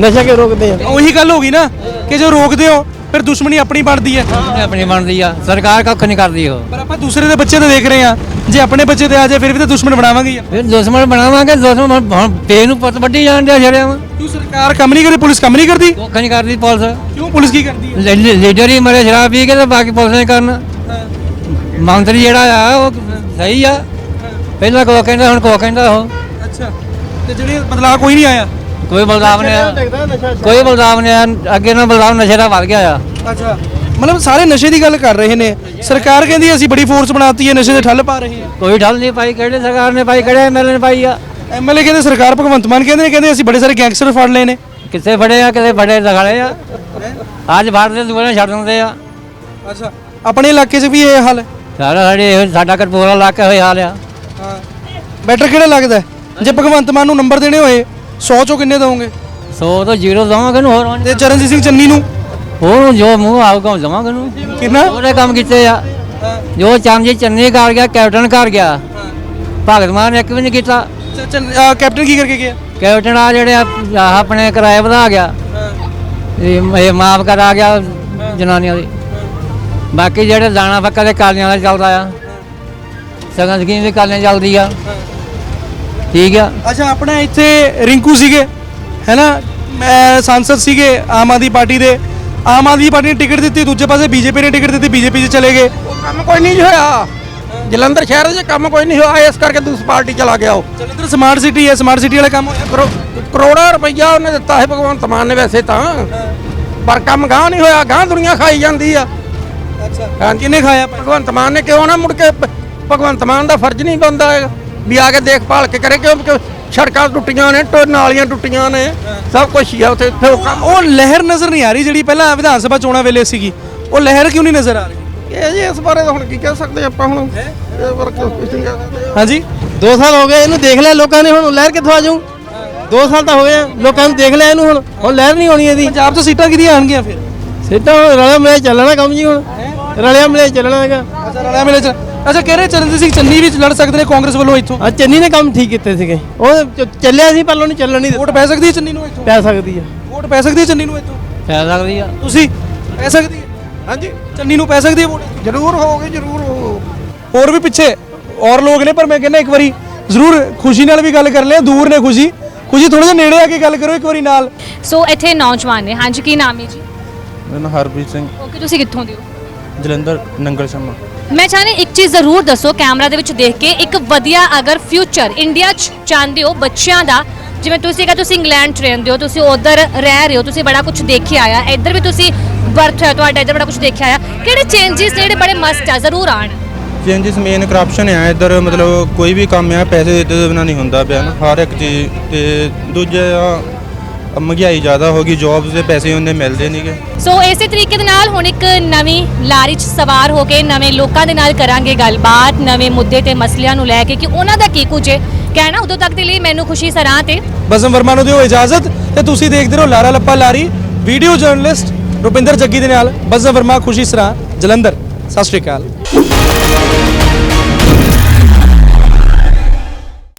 ਨਸ਼ਾ ਕਿਉਂ ਰੋਕਦੇ ਆ? ਉਹੀ ਗੱਲ ਹੋ ਗਈ ਨਾ ਕਿ ਜੋ ਰੋਕਦੇ ਹੋ ਫਿਰ ਦੁਸ਼ਮਣੀ ਆਪਣੀ ਬਣਦੀ ਹੈ। ਆਪਣੀ ਬਣਦੀ ਆ। ਸਰਕਾਰ ਕੱਖ ਨਹੀਂ ਕਰਦੀ ਉਹ। ਪਰ ਆਪਾਂ ਦੂਸਰੇ ਦੇ ਬੱਚੇ ਤੇ ਦੇਖ ਰਹੇ ਆ। ਜੇ ਆਪਣੇ ਬੱਚੇ ਤੇ ਆ ਜਾਏ ਫਿਰ ਵੀ ਤਾਂ ਦੁਸ਼ਮਣ ਬਣਾਵਾਂਗੇ। ਫਿਰ ਦੁਸ਼ਮਣ ਬਣਾਵਾਂਗੇ ਦੁਸ਼ਮਣ ਪੇ ਨੂੰ ਪੁੱਤ ਵੱਢੀ ਜਾਣ ਦੇ ਛੜਿਆ ਵਾ ਕਿਉਂ ਸਰਕਾਰ ਕੰਮ ਨਹੀਂ ਕਰਦੀ ਪੁਲਿਸ ਕੰਮ ਨਹੀਂ ਕਰਦੀ? ਕੱਖ ਨਹੀਂ ਕਰਦੀ ਪੁਲਿਸ। ਕਿਉਂ ਪੁਲਿਸ ਕੀ ਕਰਦੀ ਹੈ ਲੀ- ਲੀ- ਲੀਡਰ ਹੀ ਮਰੇ ਸ਼ਰਾਬ ਪੀ ਕੇ ਤੇ ਬਾਕੀ ਪੁਲਿਸ ਨੇ ਕਰਨ। ਮੰਤਰੀ ਜਿਹੜਾ ਆ ਉਹ ਸਹੀ ਆ। ਪਹਿਲਾਂ ਕੋ ਕਹਿੰਦਾ ਹੁਣ ਕੋ ਕਹਿੰਦਾ ਉਹ? ਅੱਛਾ ਤੇ ਜਿਹੜੇ ਬਦਲਾਅ ਕੋਈ ਨਹੀਂ ਆਇਆ? ਕੋਈ ਬਲਦਾਵ ਨੇ ਕੋਈ ਬਲਦਾਵ ਨੇ ਅੱਗੇ ਨਾਲ ਬਲਦਾਵ ਨਸ਼ੇ ਦਾ ਵੱਧ ਗਿਆ ਆ। ਅੱਛਾ ਮਤਲਬ ਸਾਰੇ ਨਸ਼ੇ ਦੀ ਗੱਲ ਕਰ ਰਹੇ ਨੇ। ਸਰਕਾਰ ਕਹਿੰਦੀ ਅਸੀਂ ਬੜੀ ਫੋਰਸ ਬਣਾਤੀ ਹੈ ਨਸ਼ੇ ਤੇ ਠੱਲ ਪਾ ਰਹੀ ਹੈ। ਕੋਈ ਠੱਲ ਨਹੀਂ ਪਾਈ ਕਿਹੜੇ ਸਰਕਾਰ ਨੇ ਪਾਈ ਕਿਹੜੇ ਐਮਐਲਏ ਨੇ ਪਾਈ ਆ? ਐਮਐਲਏ ਕਹਿੰਦੇ ਸਰਕਾਰ ਭਗਵੰਤ ਮਾਨ ਕਹਿੰਦੇ ਨੇ ਕਹਿੰਦੇ ਅਸੀਂ ਬੜੇ ਸਾਰੇ ਗੈਂਗਸਟਰ ਫੜ ਲਏ ਨੇ। ਕਿੱਥੇ ਫੜੇ ਆ ਕਿਤੇ ਫੜੇ ਲਗਾਲੇ ਆ? ਅੱਜ ਫੜ ਦੇ ਦੂਰੇ ਛੱਡ ਦਿੰਦੇ ਆ। ਅੱਛਾ ਆਪਣੇ ਇਲਾਕੇ 'ਚ ਵੀ ਇਹ ਹਾਲ ਹੈ? ਸਾਰਾ ਸਾਡੇ ਇਹੋ- ਸਾਡਾ ਕਰਪੂਰਾ ਇਲਾਕਾ ਹੋਇਆ ਹਾਲ ਆ। ਬੈਟਰ ਕਿਹੜਾ ਲੱਗਦਾ? ਹੈ? ਜੇ ਭਗਵੰਤ ਮਾਨ ਨੂੰ ਨੰਬਰ ਦੇਣੇ ਹੋਏ 100 ਚੋਂ ਕਿੰਨੇ ਦਵੋਗੇ? 100 ਤੋਂ ਜ਼ੀਰੋ ਦਵਾਂਗੇ ਨੂੰ ਹੋਰ ਤੇ ਚਰਨਜੀਤ ਸਿੰਘ ਚੰਨੀ ਨੂੰ? ਹੋਰ ਜੋ ਮੂੰਹ ਆਊਗਾ ਉਹ ਦਵਾਂਗੇ ਨੂੰ ਕਿੰਨਾ? ਉਹਦੇ ਕੰਮ ਕੀਤੇ ਆ। ਜੋ ਚੰਦ ਜੀ ਚੰਨੀ ਕਰ ਗਿਆ ਕੈਪਟਨ ਕਰ ਗਿਆ। ਭਗਤ ਮਾਨ ਨੇ ਇੱਕ ਵੀ ਨਹੀਂ ਕੀਤਾ। ਚ- ਚੰਨ- ਅਹ ਕੈਪਟਨ ਕੀ ਕਰਕੇ ਗਿਆ? ਕੈਪਟਨ ਆ ਜਿਹੜੇ ਆ ਆਹ ਆਪਣੇ ਕਿਰਾਏ ਵਧਾ ਗਿਆ। ਇਹ ਇਹ ਮਾਫ ਕਰਾ ਗਿਆ ਜਨਾਨੀਆਂ ਦੀ। ਬਾਕੀ ਜਿਹੜੇ ਦਾਣਾ ਫੱਕਾ ਦੇ ਕਾਲੀਆਂ ਦਾ ਚੱਲਦਾ ਆ। ਸਗਨ ਸਕੀਮ ਵੀ ਕਾਲੀਆਂ ਚੱਲਦੀ ਆ। ਠੀਕ ਆ। ਅੱਛਾ ਆਪਣਾ ਇੱਥੇ ਰਿੰਕੂ ਸੀਗੇ ਹੈਨਾ? ਮੈਂ ਸੰਸਦ ਸੀਗੇ ਆਮ ਆਦਮੀ ਪਾਰਟੀ ਦੇ। ਆਮ ਆਦਮੀ ਪਾਰਟੀ ਨੇ ਟਿਕਟ ਦਿੱਤੀ ਦੂਜੇ ਪਾਸੇ ਬੀਜੇਪੀ ਨੇ ਟਿਕਟ ਦਿੱਤੀ ਬੀਜੇਪੀ 'ਚ ਚਲੇ ਗਏ। ਕੰਮ ਕੋਈ ਨਹੀਂ ਹੋਇਆ। ਜਲੰਧਰ ਸ਼ਹਿਰ 'ਚ ਕੰਮ ਕੋਈ ਨਹੀਂ ਹੋਇਆ ਇਸ ਕਰਕੇ ਦੂਸਰੀ ਪਾਰਟੀ ਚਲਾ ਗਿਆ ਉਹ। ਜਲੰਧਰ ਸਮਾਰਟ ਸਿਟੀ ਹੈ ਸਮਾਰਟ ਸਿਟੀ ਵਾਲਾ ਕੰਮ ਹੋਇਆ। ਕਰੋ- ਕਰੋੜਾਂ ਰੁਪਈਆ ਉਹਨੇ ਦਿੱਤਾ ਹੈ ਭਗਵੰਤ ਮਾਨ ਨੇ ਵੈਸੇ ਤਾਂ। ਪਰ ਕੰਮ ਗਾਂ ਨਹੀਂ ਹੋਇਆ ਗਾਂ ਦੁਨੀਆ ਖਾਈ ਜਾਂਦੀ ਆ। ਅੱਛਾ। ਹਾਂ ਕਿਹਨੇ ਖਾਇਆ ਭਗਵੰਤ ਮਾਨ ਨੇ ਕਿਉਂ ਨਾ ਮੁੜ ਕੇ ਭਗਵੰਤ ਮਾਨ ਦਾ ਫਰਜ਼ ਨਹੀਂ ਬਣਦਾ ਹੈਗਾ। ਵੀ ਆ ਕੇ ਦੇਖਭਾਲ ਕੇ ਕਰੇ ਕਿਉਂ ਸੜਕਾਂ ਟੁੱਟੀਆਂ ਨੇ ਟੋ ਨਾਲੀਆਂ ਟੁੱਟੀਆਂ ਨੇ ਸਭ ਕੁਝ ਹੀ ਆ ਉੱਥੇ ਉੱਥੇ ਉਹ ਕੰਮ ਉਹ ਲਹਿਰ ਨਜ਼ਰ ਨਹੀਂ ਆ ਰਹੀ ਜਿਹੜੀ ਪਹਿਲਾਂ ਵਿਧਾਨ ਸਭਾ ਚੋਣਾਂ ਵੇਲੇ ਸੀਗੀ। ਉਹ ਲਹਿਰ ਕਿਉਂ ਨਹੀਂ ਨਜ਼ਰ ਆ ਰਹੀ? ਇਹ ਜੀ ਇਸ ਬਾਰੇ ਹੁਣ ਕੀ ਕਹਿ ਸਕਦੇ ਆਪਾਂ ਹੁਣ? ਇਹ ਹਾਂਜੀ? 2 ਸਾਲ ਹੋ ਗਏ ਇਹਨੂੰ ਦੇਖ ਲਿਆ ਲੋਕਾਂ ਨੇ ਹੁਣ ਲਹਿਰ ਕਿੱਥੋਂ ਆ ਜਾਊ? 2 ਸਾਲ ਤਾਂ ਹੋ ਗਏ ਲੋਕਾਂ ਨੇ ਦੇਖ ਲਿਆ ਇਹਨੂੰ ਹੁਣ ਹੁਣ ਲਹਿਰ ਨਹੀਂ ਹੋਣੀ ਇਹਦੀ। ਪੰਜਾਬ ਤੋਂ ਸੀਟਾਂ ਕਿਹਦੀਆਂ ਆਣਗੀਆਂ ਫਿਰ? ਹੁਣ ਰਲਿਆ ਮਿਲਿਆ ਚੱਲਣਾ ਕੰਮ ਜੀ ਹੁਣ। ਰਲਿਆ ਮਿਲਿਆ ਚੱਲਣਾ ਹੈਗਾ। ਅੱਛਾ ਰਲਿਆ ਮਿਲੇ ਚ ਅੱਛਾ ਕਹਿ ਰਹੇ ਚਰਨਜੀਤ ਸਿੰਘ ਚੰਨੀ ਵੀ ਲੜ ਸਕਦੇ ਨੇ ਕਾਂਗਰਸ ਵੱਲੋਂ ਇੱਥੋਂ। ਆ ਚੰਨੀ ਨੇ ਕੰਮ ਠੀਕ ਕੀਤੇ ਸੀਗੇ। ਉਹ ਚ- ਚੱਲਿਆ ਸੀ ਪਰ ਉਹਨੂੰ ਚੱਲਣ ਨਹੀਂ ਵੋਟ ਪੈ ਸਕਦੀ ਹੈ ਚੰਨੀ ਨੂੰ ਇੱਥੋਂ? ਪੈ ਸਕਦੀ ਆ। ਵੋਟ ਪੈ ਸਕਦੀ ਹੈ ਚੰਨੀ ਨੂੰ ਇੱਥੋਂ? ਪੈ ਸਕਦੀ ਆ। ਤੁਸੀਂ? ਪੈ ਸਕਦੀ ਹੈ? ਹਾਂਜੀ। ਚੰਨੀ ਨੂੰ ਪੈ ਸਕਦੀ ਹੈ ਵੋਟ ਜ਼ਰੂਰ ਹੋਊਗੀ ਜ਼ਰੂਰ ਹੋਊ ਹੋਰ ਵੀ ਪਿੱਛੇ ਔਰ ਲੋਕ ਨੇ ਪਰ ਮੈਂ ਕਹਿੰਦਾ ਇੱਕ ਵਾਰੀ ਜ਼ਰੂਰ ਖੁਸ਼ੀ ਨਾਲ ਵੀ ਗੱਲ ਕਰ ਲਿਆ ਦੂਰ ਨੇ ਖੁਸ਼ੀ। ਖੁਸ਼ੀ ਥੋੜਾ ਜਿਹਾ ਨੇੜੇ ਆ ਕੇ ਗੱਲ ਕਰੋ ਇੱਕ ਵਾਰੀ ਨਾਲ। ਸੋ ਇੱਥੇ ਨੌਜਵਾਨ ਨੇ ਹਾਂਜੀ ਕੀ ਨਾਮ ਹੈ ਜੀ? ਮੇਰਾ ਨਾਮ ਹਰਪ੍ਰੀਤ ਸਿੰਘ। ਓਕੇ ਤੁਸੀਂ ਕਿੱਥੋਂ ਦੇ ਹੋ? ਜਲੰਧਰ ਨੰਗਲ ਸ਼ਮਾ ਮੈਂ ਚਾਹਨੀ ਇੱਕ ਚੀਜ਼ ਜ਼ਰੂਰ ਦੱਸੋ ਕੈਮਰਾ ਦੇ ਵਿੱਚ ਦੇਖ ਕੇ, ਇੱਕ ਵਧੀਆ ਅਗਰ ਫਿਊਚਰ ਇੰਡੀਆ 'ਚ ਚਾਹੁੰਦੇ ਹੋ ਬੱਚਿਆਂ ਦਾ, ਜਿਵੇਂ ਤੁਸੀਂ ਕਹਾਂ ਤੁਸੀਂ ਇੰਗਲੈਂਡ 'ਚ ਰਹਿੰਦੇ ਹੋ, ਤੁਸੀਂ ਉਧਰ ਰਹਿ ਰਹੇ ਹੋ, ਤੁਸੀਂ ਬੜਾ ਕੁਝ ਦੇਖਿਆ ਆ, ਇੱਧਰ ਵੀ ਤੁਸੀਂ ਬਰਥ ਹੈ ਤੁਹਾਡਾ ਇੱਧਰ ਬੜਾ ਕੁਝ ਦੇਖਿਆ ਆ, ਕਿਹੜੇ ਚੇਂਜਸ ਜਿਹੜੇ ਬੜੇ ਮਸਟ ਆ, ਜ਼ਰੂਰ ਆਣ ਚੇਂਜਸ ਮੇਨ ਕਰਪਸ਼ਨ ਹੈ ਇੱਧਰ ਮਤਲਬ ਕੋਈ ਵੀ ਕੰਮ ਆ, ਪੈਸੇ ਦੇ ਬਿਨਾਂ ਨਹੀਂ ਹੁੰਦਾ ਪਿਆ ਨਾ, ਹਰ ਇੱਕ ਚੀਜ਼ ਤੇ ਦੂਜਾ ਮਹਿੰਗਾਈ ਜ਼ਿਆਦਾ ਹੋ ਗਈ ਜੌਬਸ ਦੇ ਪੈਸੇ ਉਹਨੇ ਮਿਲਦੇ ਨਹੀਂਗੇ ਸੋ ਇਸੇ ਤਰੀਕੇ ਦੇ ਨਾਲ ਹੁਣ ਇੱਕ ਨਵੀਂ ਲਾਰੀ 'ਚ ਸਵਾਰ ਹੋ ਕੇ ਨਵੇਂ ਲੋਕਾਂ ਦੇ ਨਾਲ ਕਰਾਂਗੇ ਗੱਲਬਾਤ ਨਵੇਂ ਮੁੱਦੇ ਤੇ ਮਸਲਿਆਂ ਨੂੰ ਲੈ ਕੇ ਕਿ ਉਹਨਾਂ ਦਾ ਕੀ ਕੁਝ ਹੈ। ਕਹਿਣਾ ਉਦੋਂ ਤੱਕ ਦੇ ਲਈ ਮੈਨੂੰ ਖੁਸ਼ੀ ਸਰਾਂ ਤੇ ਬਸਮ ਵਰਮਾ ਨੂੰ ਦਿਓ ਇਜਾਜ਼ਤ ਤੇ ਤੁਸੀਂ ਦੇਖਦੇ ਰਹੋ ਲਾਰਾ ਲੱਪਾ ਲਾਰੀ ਵੀਡੀਓ ਜਰਨਲਿਸਟ ਰੁਪਿੰਦਰ ਜੱਗੀ ਦੇ ਨਾਲ ਬਸਮ ਵਰਮਾ ਖੁਸ਼ੀ ਸਰਾਂ ਜਲੰਧਰ। ਸਤਿ ਸ਼੍ਰੀ ਅਕਾਲ।